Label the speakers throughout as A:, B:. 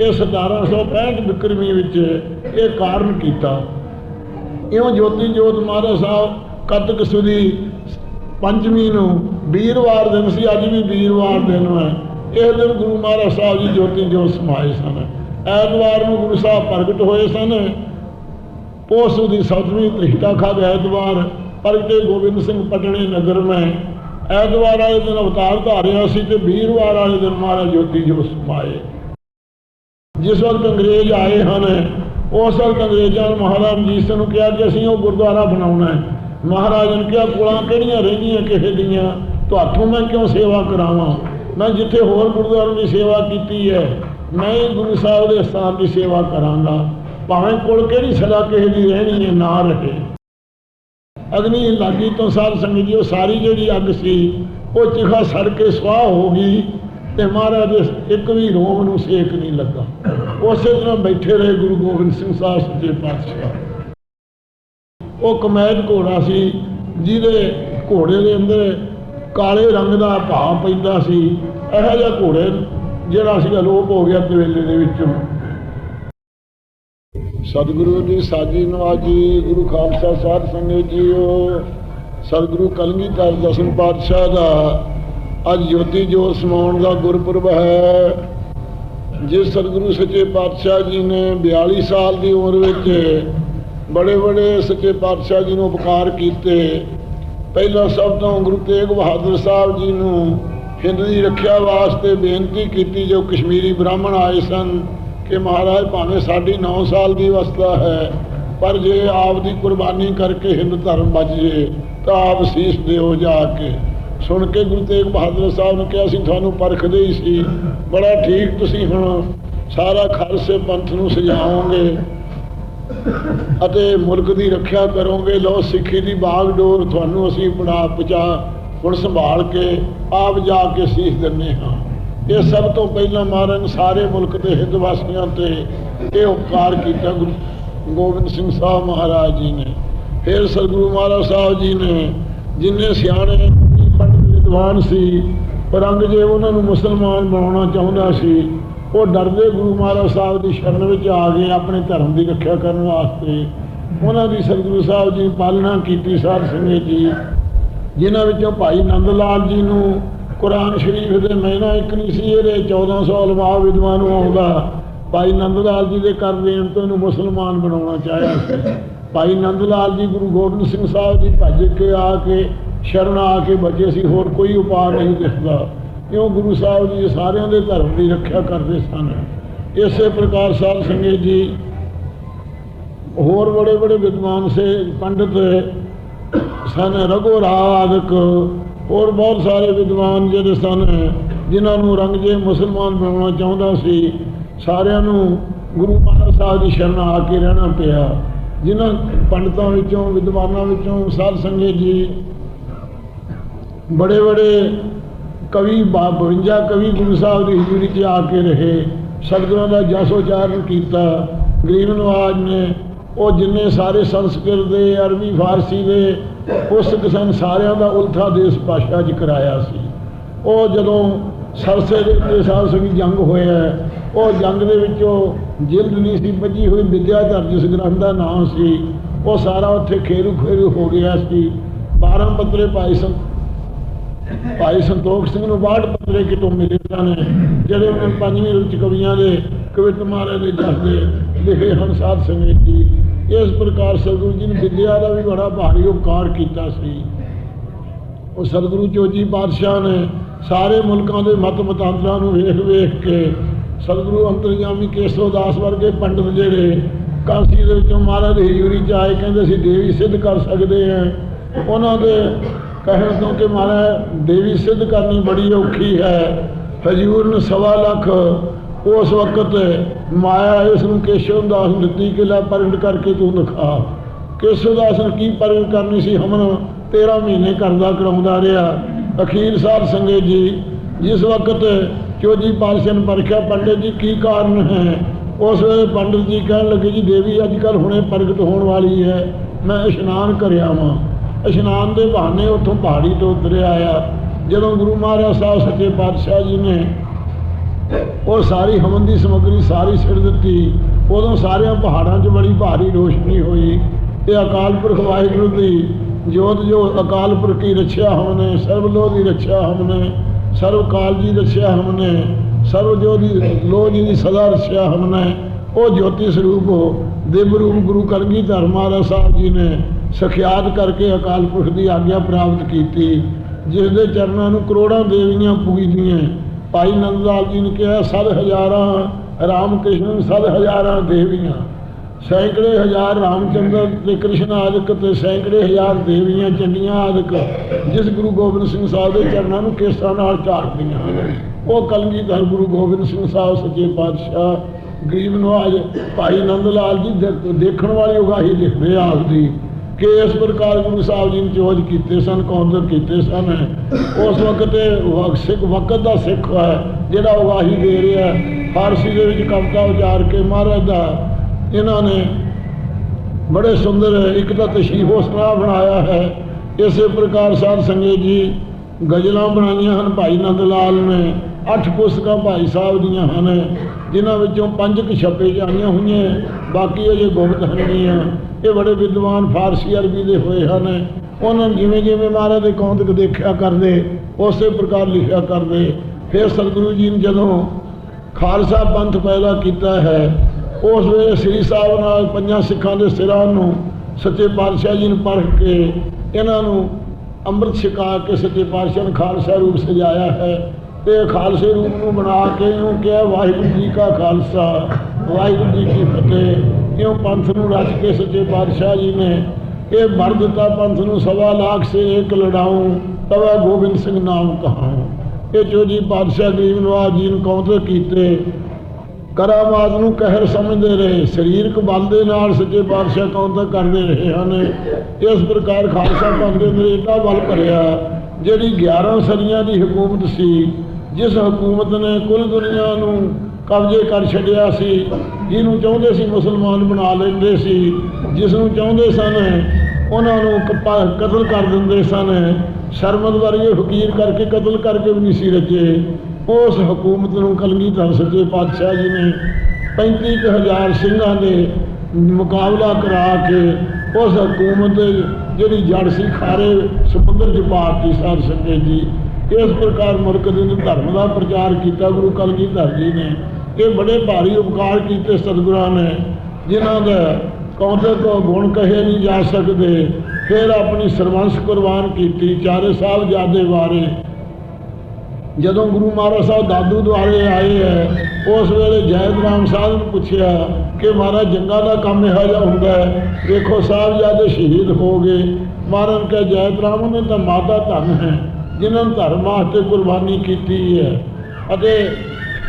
A: ਇਹ 1765 ਬਿਕਰਮੀ ਵਿੱਚ ਇਹ ਕਾਰਨ ਕੀਤਾ। ਇਉਂ ਜੋਤੀ ਜੋਤ ਮਹਾਰਾਜ ਸਾਹਿਬ ਕੱਤਕ ਸੁਦੀ ਪੰਜਵੀਂ ਨੂੰ ਵੀਰਵਾਰ ਦਿਨ ਸੀ, ਅੱਜ ਵੀ ਵੀਰਵਾਰ ਦਿਨ ਹੈ। ਇਹ ਦਿਨ ਗੁਰੂ ਮਹਾਰਾਜ ਸਾਹਿਬ ਜੀ ਜੋਤੀ ਜੋਤ ਸਮਾਏ ਸਨ। ਐਤਵਾਰ ਨੂੰ ਗੁਰੂ ਸਾਹਿਬ ਪ੍ਰਗਟ ਹੋਏ ਸਨ। ਪੋਸੂ ਦੀ ਸੌਤਵੀਂ ਤ੍ਰਿਸ਼ਟਾ ਖਾਦ ਐਤਵਾਰ ਪ੍ਰਗਟੇ ਗੋਬਿੰਦ ਸਿੰਘ ਪਟਣੇ ਨਗਰ ਮੈਂ ਐਤਵਾਰ ਵਾਲੇ ਦਿਨ ਅਵਤਾਰ ਧਾਰਿਆ ਸੀ ਤੇ ਵੀਰਵਾਰ ਵਾਲੇ ਦਿਨ ਮਹਾਰਾਜ ਜੋਤੀ ਜੋਤ ਸਮਾਏ। ਜਿਸ ਵਕਤ ਅੰਗਰੇਜ਼ ਆਏ ਹਨ, ਉਸ ਵਕਤ ਅੰਗਰੇਜ਼ਾਂ ਨੇ ਮਹਾਰਾਜ ਰਣਜੀਤ ਸਿੰਘ ਨੂੰ ਕਿਹਾ ਕਿ ਅਸੀਂ ਉਹ ਗੁਰਦੁਆਰਾ ਬਣਾਉਣਾ ਹੈ। ਮਹਾਰਾਜ ਨੇ ਕਿਹਾ, ਕੋਲਾਂ ਕਿਹੜੀਆਂ ਰਹਿੰਦੀਆਂ ਕਿਸੇ ਦੀਆਂ? ਤੁਹਾਥੋਂ ਮੈਂ ਕਿਉਂ ਸੇਵਾ ਕਰਾਵਾਂ? ਮੈਂ ਜਿੱਥੇ ਹੋਰ ਗੁਰਦੁਆਰਿਆਂ ਦੀ ਸੇਵਾ ਕੀਤੀ ਹੈ, ਮੈਂ ਹੀ ਗੁਰੂ ਸਾਹਿਬ ਦੇ ਸਥਾਨ ਦੀ ਸੇਵਾ ਕਰਾਂਗਾ। ਭਾਵੇਂ ਕੋਲ ਕਿਹੜੀ ਸਦਾ ਕਿਸੇ ਦੀ ਰਹਿਣੀ ਹੈ, ਨਾ ਰਹੇ। ਅਗਨੀ ਲਾਗੀ ਤੋਂ ਸਾਧ ਸੰਗਤ ਜੀ, ਉਹ ਸਾਰੀ ਜਿਹੜੀ ਅੱਗ ਸੀ, ਉਹ ਚਿਖਾ ਸੜ ਕੇ ਸਵਾਹ ਹੋ ਗਈ। ਤੇ ਮਹਾਰਾਜ, ਇੱਕ ਵੀ ਰੋਮ ਨੂੰ ਸੇਕ ਨਹੀਂ ਲੱਗਾ। ਉਸੇ ਤਰ੍ਹਾਂ ਬੈਠੇ ਰਹੇ ਗੁਰੂ ਗੋਬਿੰਦ ਸਿੰਘ ਸਾਹਿਬ ਸੱਚੇ ਪਾਤਸ਼ਾਹ। ਉਹ ਕਮੈਦ ਘੋੜਾ ਸੀ, ਜਿਹਦੇ ਘੋੜੇ ਦੇ ਅੰਦਰ ਕਾਲੇ ਰੰਗ ਦਾ ਭਾਅ ਪੈਂਦਾ ਸੀ। ਇਹੋ ਜਿਹਾ ਘੋੜੇ ਜਿਹੜਾ ਸੀਗਾ ਲੋਪ ਹੋ ਗਿਆ ਤਵੇਲੇ ਦੇ ਵਿੱਚੋਂ। ਸਤਿਗੁਰੂ ਜੀ, ਸਾਜੀ ਨਵਾਜੀ ਗੁਰੂ ਖਾਲਸਾ ਸਾਹਿਬ ਸੰਗਤ ਜੀਓ, ਸਤਿਗੁਰੂ ਕਲਗੀਧਰ ਦਸਮ ਪਾਤਸ਼ਾਹ ਦਾ ਅੱਜ ਜੋਤੀ ਜੋਤ ਸਮਾਉਣ ਦਾ ਗੁਰਪੁਰਬ ਹੈ, ਜਿਸ ਸਤਿਗੁਰੂ ਸੱਚੇ ਪਾਤਸ਼ਾਹ ਜੀ ਨੇ 42 ਸਾਲ ਦੀ ਉਮਰ ਵਿੱਚ ਬੜੇ ਬੜੇ ਸੱਚੇ ਪਾਤਸ਼ਾਹ ਜੀ ਨੂੰ ਉਪਕਾਰ ਕੀਤੇ। ਪਹਿਲਾਂ ਸਭ ਤੋਂ ਗੁਰੂ ਤੇਗ ਬਹਾਦਰ ਸਾਹਿਬ ਜੀ ਨੂੰ ਹਿੰਦ ਦੀ ਰੱਖਿਆ ਵਾਸਤੇ ਬੇਨਤੀ ਕੀਤੀ, ਜੋ ਕਸ਼ਮੀਰੀ ਬ੍ਰਾਹਮਣ ਆਏ ਸਨ ਕਿ ਮਹਾਰਾਜ ਭਾਵੇਂ ਸਾਡੀ 9 ਸਾਲ ਦੀ ਅਵਸਥਾ ਹੈ, ਪਰ ਜੇ ਆਪ ਦੀ ਕੁਰਬਾਨੀ ਕਰਕੇ ਹਿੰਦ ਧਰਮ ਬਚ ਜੇ, ਤਾਂ ਆਪ ਸੀਸ ਦਿਓ ਜਾ ਕੇ। ਸੁਣ ਕੇ ਗੁਰੂ ਤੇਗ ਬਹਾਦਰ ਸਾਹਿਬ ਨੇ ਕਿਹਾ ਅਸੀਂ ਤੁਹਾਨੂੰ ਪਰਖਦੇ ਹੀ ਸੀ। ਬੜਾ ਠੀਕ ਤੁਸੀਂ ਹੁਣ ਸਾਰਾ ਖਾਲਸੇ ਪੰਥ ਨੂੰ ਸਜਾਓਗੇ ਅਤੇ ਮੁਲਕ ਦੀ ਰੱਖਿਆ ਕਰੋਗੇ। ਲੋ ਸਿੱਖੀ ਦੀ ਬਾਗ ਡੋਰ ਤੁਹਾਨੂੰ ਅਸੀਂ ਬਣਾ ਪਚਾ, ਹੁਣ ਸੰਭਾਲ ਕੇ ਆਪ ਜਾ ਕੇ ਸੀਸ ਦਿੰਨੇ ਹਾਂ। ਇਹ ਸਭ ਤੋਂ ਪਹਿਲਾਂ ਮਹਾਰਾਜ ਸਾਰੇ ਮੁਲਕ ਦੇ ਹਿੰਦ ਵਾਸੀਆਂ ਤੇ ਇਹ ਉਪਕਾਰ ਕੀਤਾ। ਗੁਰੂ ਗੋਬਿੰਦ ਸਿੰਘ ਸਾਹਿਬ ਮਹਾਰਾਜ ਜੀ ਨੇ, ਫਿਰ ਸਤਿਗੁਰੂ ਮਹਾਰਾਜ ਸਾਹਿਬ ਜੀ ਨੇ, ਜਿੰਨੇ ਸਿਆਣੇ ਵਿਦਵਾਨ ਸੀ, ਪਰ ਅੰਗਰੇਜ਼ ਉਹਨਾਂ ਨੂੰ ਮੁਸਲਮਾਨ ਬਣਾਉਣਾ ਚਾਹੁੰਦਾ ਸੀ, ਉਹ ਡਰਦੇ ਗੁਰੂ ਮਹਾਰਾਜ ਸਾਹਿਬ ਦੀ ਸ਼ਰਨ ਵਿੱਚ ਆ ਗਏ ਆਪਣੇ ਧਰਮ ਦੀ ਰੱਖਿਆ ਕਰਨ ਵਾਸਤੇ। ਉਹਨਾਂ ਦੀ ਸਤਿਗੁਰੂ ਸਾਹਿਬ ਜੀ ਪਾਲਣਾ ਕੀਤੀ ਸਾਧ ਸੰਗਤ ਜੀ, ਜਿਨ੍ਹਾਂ ਵਿੱਚੋਂ ਭਾਈ ਨੰਦ ਲਾਲ ਜੀ ਨੂੰ ਕੁਰਾਨ ਸ਼ਰੀਫ ਦੇ ਮਹੀਨਾ ਇੱਕ ਨਹੀਂ ਸੀ, ਇਹਦੇ 1400 ਅਲਵਾ ਵਿਦਵਾਨ ਨੂੰ ਆਉਂਦਾ। ਭਾਈ ਨੰਦ ਲਾਲ ਜੀ ਦੇ ਕਰ ਦੇਣ ਤੋਂ ਇਹਨੂੰ ਮੁਸਲਮਾਨ ਬਣਾਉਣਾ ਚਾਹਿਆ ਸੀ। ਭਾਈ ਨੰਦ ਲਾਲ ਜੀ ਗੁਰੂ ਗੋਬਿੰਦ ਸਿੰਘ ਸਾਹਿਬ ਜੀ ਭੱਜ ਕੇ ਆ ਕੇ ਸ਼ਰਨ ਆ ਕੇ ਬਚੇ ਸੀ, ਹੋਰ ਕੋਈ ਉਪਾਅ ਨਹੀਂ ਦਿਸਦਾ ਕਿਉਂ ਗੁਰੂ ਸਾਹਿਬ ਜੀ ਸਾਰਿਆਂ ਦੇ ਧਰਮ ਦੀ ਰੱਖਿਆ ਕਰਦੇ ਸਨ? ਇਸੇ ਪ੍ਰਕਾਰ ਸਾਧ ਸੰਗਤ ਜੀ, ਹੋਰ ਬੜੇ ਬੜੇ ਵਿਦਵਾਨ ਸੇ, ਪੰਡਿਤ ਸਨ, ਰਘੋ ਆਦਿਕ ਹੋਰ ਬਹੁਤ ਸਾਰੇ ਵਿਦਵਾਨ ਜਿਹੜੇ ਸਨ, ਜਿਨ੍ਹਾਂ ਨੂੰ ਰੰਗਜੇ ਮੁਸਲਮਾਨ ਬਣਾਉਣਾ ਚਾਹੁੰਦਾ ਸੀ, ਸਾਰਿਆਂ ਨੂੰ ਗੁਰੂ ਮਹਾਰਾਜ ਸਾਹਿਬ ਦੀ ਸ਼ਰਨ ਆ ਕੇ ਰਹਿਣਾ ਪਿਆ। ਜਿਨ੍ਹਾਂ ਪੰਡਤਾਂ ਵਿੱਚੋਂ, ਵਿਦਵਾਨਾਂ ਵਿੱਚੋਂ ਸਾਧ ਸੰਗਤ ਜੀ ਬੜੇ ਬੜੇ ਕਵੀ ਬਾ- 52 ਕਵੀ ਗੁਰੂ ਸਾਹਿਬ ਦੀ ਹਜ਼ੂਰੀ 'ਚ ਆ ਕੇ ਰਹੇ। ਸਤਿਗੁਰਾਂ ਦਾ ਜਸ ਉਚਾਰਨ ਕੀਤਾ। ਗਰੀਬ ਨਵਾਜ ਨੇ ਉਹ ਜਿੰਨੇ ਸਾਰੇ ਸੰਸਕ੍ਰਿਤ ਦੇ, ਅਰਬੀ, ਫਾਰਸੀ ਦੇ, ਪੁਸਤਕ ਸਨ, ਸਾਰਿਆਂ ਦਾ ਉਲਥਾ ਦੇਸ ਭਾਸ਼ਾ 'ਚ ਕਰਾਇਆ ਸੀ। ਉਹ ਜਦੋਂ ਸਰਸੇ ਦੇ ਉੱਤੇ ਸਾਧ ਸੰਗੀ ਜੰਗ ਹੋਇਆ ਉਹ ਜੰਗ ਦੇ ਵਿੱਚੋਂ ਜਿਲਦ ਨਹੀਂ ਸੀ ਵੱਜੀ ਹੋਈ ਵਿਦਿਆਧਰ ਜਿਸ ਗ੍ਰੰਥ ਦਾ ਨਾਮ ਸੀ, ਉਹ ਸਾਰਾ ਉੱਥੇ ਖੇਰੂ ਖੇਰੂ ਹੋ ਗਿਆ ਸੀ। 12 ਪੱਤਰੇ ਭਾਈ ਸੰ ਭਾਈ ਸੰਤੋਖ ਸਿੰਘ ਨੂੰ ਬਾਹਠ ਪੱਤਰੇ ਕਿਤੋਂ ਮਿਲੇ ਸਨ ਜਿਹੜੇ ਉਹਨਾਂ ਪੰਜਵੀਂ ਵਿੱਚ ਕਵੀਆਂ ਦੇ ਕਵਿਤ ਮਹਾਰਾਜ ਦੇ ਜਸ ਲਿਖੇ ਹਨ ਸਾਧ ਸੰਗਤ ਜੀ। ਇਸ ਪ੍ਰਕਾਰ ਸਤਿਗੁਰੂ ਜੀ ਨੇ ਵਿਦਿਆ ਦਾ ਵੀ ਬੜਾ ਭਾਰੀ ਉਪਕਾਰ ਕੀਤਾ ਸੀ। ਉਹ ਸਤਿਗੁਰੂ ਚੋਜੀ ਪਾਤਸ਼ਾਹ ਨੇ ਸਾਰੇ ਮੁਲਕਾਂ ਦੇ ਮਤ ਮਤਾਂਤਰਾਂ ਨੂੰ ਵੇਖ ਵੇਖ ਕੇ ਸਤਿਗੁਰੂ ਅੰਤਰਜਾਮੀ ਕੇਸੋ ਦਾਸ ਵਰਗੇ ਪੰਡਤ ਜਿਹੜੇ ਕਾਂਸੀ ਦੇ ਵਿੱਚੋਂ ਮਹਾਰਾਜ ਦੀ ਹਜ਼ੂਰੀ ਚ ਆਏ, ਕਹਿੰਦੇ ਸੀ ਦੇਵੀ ਸਿੱਧ ਕਰ ਸਕਦੇ ਆ ਉਹਨਾਂ ਦੇ ਕਹਿਣ ਤੋਂ ਕਿ ਮਹਾਰਾਜ, ਦੇਵੀ ਸਿੱਧ ਕਰਨੀ ਬੜੀ ਔਖੀ ਹੈ। ਹਜ਼ੂਰ ਨੂੰ ਸਵਾ ਲੱਖ ਉਸ ਵਕਤ ਮਾਇਆ ਇਸ ਨੂੰ ਕੇਸ਼ਵ ਦਾਸ ਦਿੱਤੀ ਕਿ ਲੈ ਪ੍ਰਗਟ ਕਰਕੇ ਤੂੰ ਦਿਖਾ। ਕੇਸ਼ਵ ਦਾਸ ਨੇ ਕੀ ਪ੍ਰਗਟ ਕਰਨੀ ਸੀ? ਹਮਨ 13 ਮਹੀਨੇ ਕਰਦਾ ਕਰਾਉਂਦਾ ਰਿਹਾ। ਅਖੀਰ ਸਾਹਿਬ ਸੰਗੇ ਜੀ, ਜਿਸ ਵਕਤ ਚੋਜੀ ਪਾਤਸ਼ਾਹ ਨੇ ਪਰਖਿਆ, ਪੰਡਿਤ ਜੀ ਕੀ ਕਾਰਨ ਹੈ? ਉਸ ਵੇਲੇ ਪੰਡਿਤ ਜੀ ਕਹਿਣ ਲੱਗੇ, ਜੀ ਦੇਵੀ, ਅੱਜ ਕੱਲ ਹੁਣੇ ਪ੍ਰਗਟ ਹੋਣ ਵਾਲੀ ਹੈ। ਮੈਂ ਇਸ਼ਨਾਨ ਕਰਿਆ ਵਾਂ। ਇਸ਼ਨਾਨ ਦੇ ਬਹਾਨੇ ਉੱਥੋਂ ਪਹਾੜੀ ਤੋਂ ਉਤਰਿਆ ਆਇਆ। ਜਦੋਂ ਗੁਰੂ ਮਹਾਰਾਜ ਸਾਹਿਬ ਸੱਚੇ ਪਾਤਸ਼ਾਹ ਜੀ ਨੇ ਉਹ ਸਾਰੀ ਹਵਨ ਦੀ ਸਮੱਗਰੀ ਸਾਰੀ ਸਿਰ ਦਿੱਤੀ, ਉਦੋਂ ਸਾਰਿਆਂ ਪਹਾੜਾਂ 'ਚ ਬੜੀ ਭਾਰੀ ਰੋਸ਼ਨੀ ਹੋਈ ਤੇ ਅਕਾਲ ਪੁਰਖ ਵਾਹਿਗੁਰੂ ਦੀ ਜੋਤ ਜੋ ਅਕਾਲ ਪੁਰਖ ਕੀ ਰੱਖਿਆ ਹਮਨੇ, ਸਰਬ ਲੋਹ ਦੀ ਰੱਖਿਆ ਹਮਨੇ, ਸਰਬ ਕਾਲ ਜੀ ਰੱਖਿਆ ਹਮਨੇ, ਸਰਬ ਜੋ ਦੀ ਲੋਹ ਜੀ ਦੀ ਸਦਾ ਰੱਖਿਆ ਹਮਨੇ, ਉਹ ਜੋਤੀ ਸਰੂਪ ਹੋ ਦਿਵ ਰੂਪ ਗੁਰੂ ਕਰਗੀ ਧਰਮਾਰਾ ਸਾਹਿਬ ਜੀ ਨੇ ਸਖਿਆਤ ਕਰਕੇ ਅਕਾਲ ਪੁਰਖ ਦੀ ਆਗਿਆ ਪ੍ਰਾਪਤ ਕੀਤੀ ਜਿਸ ਦੇ ਚਰਨਾਂ ਨੂੰ ਕਰੋੜਾਂ ਦੇਵੀਆਂ ਪੂਜਦੀਆਂ ਭਾਈ ਨੰਦ ਲਾਲ ਜੀ ਨੇ ਕਿਹਾ ਸਦ ਹਜ਼ਾਰਾਂ ਰਾਮ ਕ੍ਰਿਸ਼ਨ ਸਦ ਹਜ਼ਾਰਾਂ ਦੇਵੀਆਂ। ਸੈਂਕੜੇ ਹਜ਼ਾਰ ਰਾਮਚੰਦਰ ਤੇ ਕ੍ਰਿਸ਼ਨ ਆਦਿਕ ਤੇ ਸੈਂਕੜੇ ਹਜ਼ਾਰ ਦੇਵੀਆਂ ਚੰਡੀਆਂ ਆਦਿਕ, ਜਿਸ ਗੁਰੂ ਗੋਬਿੰਦ ਸਿੰਘ ਸਾਹਿਬ ਦੇ ਚਰਨਾਂ ਨੂੰ ਕੇਸਾਂ ਨਾਲ ਝਾੜਦੀਆਂ ਉਹ ਕਲਗੀਧਰ ਗੁਰੂ ਗੋਬਿੰਦ ਸਿੰਘ ਸਾਹਿਬ ਸੱਚੇ ਪਾਤਸ਼ਾਹ, ਗਰੀਬ ਨਵਾਜ, ਭਾਈ ਨੰਦ ਲਾਲ ਜੀ ਦੇਖਣ ਵਾਲੀ ਉਗਾਹੀ ਲਿਖਦੇ ਆਪਦੀ। ਕਿ ਇਸ ਪ੍ਰਕਾਰ ਗੁਰੂ ਸਾਹਿਬ ਜੀ ਨੇ ਚੋਜ ਕੀਤੇ ਸਨ ਕੌਂਦਰ ਕੀਤੇ ਸਨ। ਉਸ ਵਕਤ ਇਹ ਸਿੱਖ ਵਕਤ ਦਾ ਸਿੱਖ ਹੈ, ਜਿਹੜਾ ਉਗਾਹੀ ਦੇ ਰਿਹਾ ਫਾਰਸੀ ਦੇ ਵਿੱਚ ਕਵਿਤਾ ਉਚਾਰ ਕੇ ਮਹਾਰਾਜ ਦਾ ਇਹਨਾਂ ਨੇ ਬੜੇ ਸੁੰਦਰ ਇੱਕ ਤਾਂ ਤਸ਼ਰੀਫੋ ਸੁਨਾ ਬਣਾਇਆ ਹੈ। ਇਸੇ ਪ੍ਰਕਾਰ ਸਾਧ ਸੰਗਤ ਜੀ ਗਜ਼ਲਾਂ ਬਣਾਈਆਂ ਹਨ, ਭਾਈ ਨੰਦ ਲਾਲ ਨੇ, ਅੱਠ ਪੁਸਤਕਾਂ ਭਾਈ ਸਾਹਿਬ ਦੀਆਂ ਹਨ। ਜਿਨ੍ਹਾਂ ਵਿੱਚੋਂ ਪੰਜ ਕੁ ਛਪੇ ਜਾਣੀਆਂ ਹੋਈਆਂ ਬਾਕੀ ਉਹ ਅਜੇ ਗੁਪਤ ਹਨਗੀਆਂ ਇਹ ਬੜੇ ਵਿਦਵਾਨ ਫਾਰਸੀ ਅਰਬੀ ਦੇ ਹੋਏ ਹਨ। ਉਹਨਾਂ ਨੂੰ ਜਿਵੇਂ ਜਿਵੇਂ ਮਹਾਰਾਜ ਦੇ ਕੌਂਦਕ ਦੇਖਿਆ ਕਰਦੇ, ਉਸੇ ਪ੍ਰਕਾਰ ਲਿਖਿਆ ਕਰਦੇ। ਫਿਰ ਸਤਿਗੁਰੂ ਜੀ ਨੇ ਜਦੋਂ ਖਾਲਸਾ ਪੰਥ ਪੈਦਾ ਕੀਤਾ ਹੈ, ਉਸ ਵੇਲੇ ਸ੍ਰੀ ਸਾਹਿਬ ਨਾਲ ਪੰਜਾਂ ਸਿੱਖਾਂ ਦੇ ਸਿਰਾਂ ਨੂੰ ਸੱਚੇ ਪਾਤਸ਼ਾਹ ਜੀ ਨੇ ਪਰਖ ਕੇ, ਇਹਨਾਂ ਨੂੰ ਅੰਮ੍ਰਿਤ ਛਕਾ ਕੇ ਸੱਚੇ ਪਾਤਸ਼ਾਹ ਨੇ ਖਾਲਸਾ ਰੂਪ ਸਜਾਇਆ ਹੈ। ਤੇ ਖਾਲਸੇ ਰੂਪ ਨੂੰ ਬਣਾ ਕੇ ਇਹਨੂੰ ਕਿਹਾ, ਵਾਹਿਗੁਰੂ ਜੀ ਕਾ ਖਾਲਸਾ, ਵਾਹਿਗੁਰੂ ਜੀ ਕੀ ਫਤਿਹ। ਕਿਉਂ ਪੰਥ ਨੂੰ ਰਚ ਕੇ ਸੱਚੇ ਪਾਤਸ਼ਾਹ ਜੀ ਨੇ ਇਹ ਮਰ ਦਿੱਤਾ ਪੰਥ ਨੂੰ, ਸਵਾ ਲੱਖ ਸੇ ਇੱਕ ਲੜਾਉਂ, ਤਵਾ ਗੋਬਿੰਦ ਸਿੰਘ ਨਾਮ ਕਹਾਉਂ। ਇਹ ਚੋਜੀ ਪਾਤਸ਼ਾਹ ਗਰੀਬ ਨਵਾਜ ਜੀ ਨੂੰ ਕੌਂਤਰ ਕੀਤੇ, ਕਰਾਮਾਤ ਨੂੰ ਕਹਿਰ ਸਮਝਦੇ ਰਹੇ, ਸਰੀਰਕ ਬਲ ਦੇ ਨਾਲ ਸੱਚੇ ਪਾਤਸ਼ਾਹ ਕੌਂਤਰ ਕਰਦੇ ਰਹੇ ਹਨ। ਇਸ ਪ੍ਰਕਾਰ ਖਾਲਸਾ ਪੰਥ ਦੇ ਅੰਦਰ ਏਡਾ ਬਲ ਭਰਿਆ ਜਿਹੜੀ 11 ਸਦੀਆਂ ਦੀ ਹਕੂਮਤ ਸੀ, ਜਿਸ ਹਕੂਮਤ ਨੇ ਕੁੱਲ ਦੁਨੀਆ ਨੂੰ ਕਬਜ਼ੇ ਕਰ ਛੱਡਿਆ ਸੀ, ਜਿਹਨੂੰ ਚਾਹੁੰਦੇ ਸੀ ਮੁਸਲਮਾਨ ਬਣਾ ਲੈਂਦੇ ਸੀ ਜਿਸ ਨੂੰ ਚਾਹੁੰਦੇ ਸਨ ਉਹਨਾਂ ਨੂੰ ਕਤਲ ਕਰ ਦਿੰਦੇ ਸਨ, ਸ਼ਰਮਦ ਵਰਗੇ ਫਕੀਰ ਕਰਕੇ ਕਤਲ ਕਰਕੇ ਵੀ ਨਹੀਂ ਸੀ ਰਚੇ ਉਸ ਹਕੂਮਤ ਨੂੰ ਕਲਗੀਧਰ ਸੱਚੇ ਪਾਤਸ਼ਾਹ ਜੀ ਨੇ 35000 ਸਿੰਘਾਂ ਦੇ ਮੁਕਾਬਲਾ ਕਰਾ ਕੇ ਉਸ ਹਕੂਮਤ ਜਿਹੜੀ ਜੜ ਸੀ ਖਾਰੇ ਸਮੁੰਦਰ ਚ ਪਾਤੀ ਸਾਧ ਸੰਗਤ ਜੀ ਇਸ ਪ੍ਰਕਾਰ ਮੁਲਕ ਦੇ ਅੰਦਰ ਧਰਮ ਦਾ ਪ੍ਰਚਾਰ ਕੀਤਾ, ਗੁਰੂ ਕਲਗੀਧਰ ਜੀ ਨੇ। ਇਹ ਬੜੇ ਭਾਰੀ ਉਪਕਾਰ ਕੀਤੇ ਸਤਿਗੁਰਾਂ ਨੇ, ਜਿਨ੍ਹਾਂ ਦਾ ਕੌਂਦੇ ਕੋ ਗੁਣ ਕਹੇ ਨਹੀਂ ਜਾ ਸਕਦੇ। ਫਿਰ ਆਪਣੀ ਸਰਵੰਸ ਕੁਰਬਾਨ ਕੀਤੀ, ਚਾਰੇ ਸਾਹਿਬ ਜਾਦੇ ਵਾਰੇ ਜਦੋਂ ਗੁਰੂ ਮਹਾਰਾਜ ਸਾਹਿਬ ਦਾਦੂ ਦੁਆਰੇ ਆਏ ਹੈ, ਉਸ ਵੇਲੇ ਜੈਦ ਰਾਮ ਸਾਹਿਬ ਨੂੰ ਪੁੱਛਿਆ ਕਿ ਮਹਾਰਾਜ ਜੰਗਾਂ ਦਾ ਕੰਮ ਇਹੋ ਜਿਹਾ ਹੁੰਦਾ ਹੈ ਦੇਖੋ ਸਾਹਿਬ ਜਾਦੇ ਸ਼ਹੀਦ ਹੋ ਗਏ। ਮਹਾਰਾਜ ਕਹੇ ਜੈਦ ਰਾਮ ਨੇ ਤਾਂ ਮਾਤਾ ਧਨ ਹੈ, ਜਿਨ੍ਹਾਂ ਨੇ ਧਰਮ ਵਾਸਤੇ ਕੁਰਬਾਨੀ ਕੀਤੀ ਹੈ। ਅਤੇ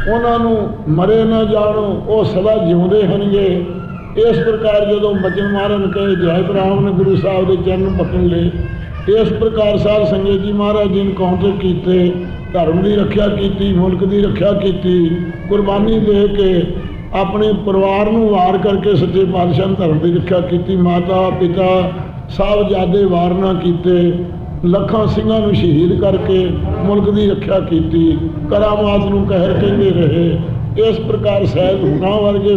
A: ਉਹਨਾਂ ਨੂੰ ਮਰੇ ਨਾ ਜਾਣੋ, ਉਹ ਸਦਾ ਜਿਉਂਦੇ ਹੋਣਗੇ ਇਸ ਪ੍ਰਕਾਰ ਜਦੋਂ ਬਚਨ ਮਾਰਨ ਕਹੇ ਜੈਤ ਰਾਮ ਨੇ ਗੁਰੂ ਸਾਹਿਬ ਦੇ ਚਰਨ ਪਕੜ ਲਏ। ਇਸ ਪ੍ਰਕਾਰ ਸਾਧ ਸੰਗਤ ਜੀ ਮਹਾਰਾਜ ਜੀ ਨੇ ਕਾਉਂਟਰ ਕੀਤੇ ਧਰਮ ਦੀ ਰੱਖਿਆ ਕੀਤੀ, ਮੁਲਕ ਦੀ ਰੱਖਿਆ ਕੀਤੀ, ਕੁਰਬਾਨੀ ਦੇ ਕੇ ਆਪਣੇ ਪਰਿਵਾਰ ਨੂੰ ਵਾਰ ਕਰਕੇ ਸੱਚੇ ਪਾਤਸ਼ਾਹ ਨੇ ਧਰਮ ਦੀ ਰੱਖਿਆ ਕੀਤੀ, ਮਾਤਾ, ਪਿਤਾ, ਸਾਹਿਬਜ਼ਾਦੇ ਵਾਰ ਨਾ ਕੀਤੇ, ਲੱਖਾਂ ਸਿੰਘਾਂ ਨੂੰ ਸ਼ਹੀਦ ਕਰਕੇ ਮੁਲਕ ਦੀ ਰੱਖਿਆ ਕੀਤੀ, ਕਰਾਮਾਤ ਨੂੰ ਕਹਿਰ ਕਹਿੰਦੇ ਰਹੇ। ਇਸ ਪ੍ਰਕਾਰ ਸਹਿਜ ਹੁਣਾ ਵਰਗੇ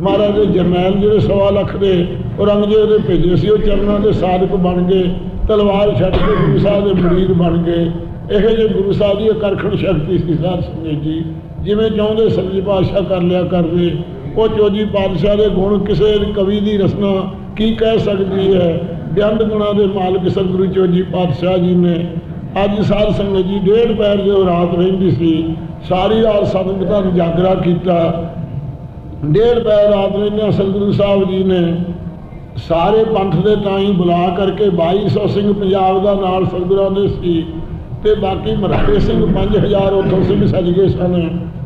A: ਮਹਾਰਾਜ ਦੇ ਜਰਨੈਲ ਜਿਹੜੇ ਸਵਾ ਲੱਖ ਦੇ ਔਰੰਗਜ਼ੇਬ ਦੇ ਭੇਜੇ ਸੀ, ਉਹ ਚਰਨਾਂ ਦੇ ਸਾਧਕ ਬਣ ਗਏ, ਤਲਵਾਰ ਛੱਡ ਕੇ ਗੁਰੂ ਸਾਹਿਬ ਦੇ ਮੁਰੀਦ ਬਣ ਗਏ। ਇਹੋ ਜਿਹੇ ਗੁਰੂ ਸਾਹਿਬ ਦੀ ਅਕਰਖਣ ਸ਼ਕਤੀ ਸੀ ਸਾਧ ਸੰਗਤ ਜੀ। ਜਿਵੇਂ ਚਾਹੁੰਦੇ ਸਬਜ਼ੀ ਪਾਤਸ਼ਾਹ ਕਰ ਲਿਆ ਕਰਦੇ, ਉਹ ਚੋਜੀ ਪਾਤਸ਼ਾਹ ਦੇ ਗੁਣ ਕਿਸੇ ਕਵੀ ਦੀ ਰਸਨਾ ਕੀ ਕਹਿ ਸਕਦੀ ਹੈ? ਬਿਆੰਤ ਗੁਣਾ ਦੇ ਮਾਲਕ ਸਤਿਗੁਰੂ ਚੋਜੀ ਪਾਤਸ਼ਾਹ ਜੀ ਨੇ ਅੱਜ ਸਾਧ ਸੰਗਤ ਜੀ ਡੇਢ ਪੈਰ ਜੋ ਰਾਤ ਰਹਿੰਦੀ ਸੀ, ਸਾਰੀ ਰਾਤ ਸੰਗਤਾਂ ਨੂੰ ਜਾਗਰਾ ਕੀਤਾ। ਡੇਢ ਪੈਰ ਰਾਤ ਰਹਿੰਦਿਆਂ ਸਤਿਗੁਰੂ ਸਾਹਿਬ ਜੀ ਨੇ ਸਾਰੇ ਪੰਥ ਦੇ ਤਾਈ ਬੁਲਾ ਕਰਕੇ 2200 ਸਿੰਘ ਪੰਜਾਬ ਦਾ ਨਾਲ ਸਤਿਗੁਰਾਂ ਦੇ ਸੀ। ਤੇ ਬਾਕੀ ਮਰਾਠੇ ਸਿੰਘ 5000 ਉੱਥੋਂ ਸਿੰਘ ਸੱਜ ਗਏ ਸਨ।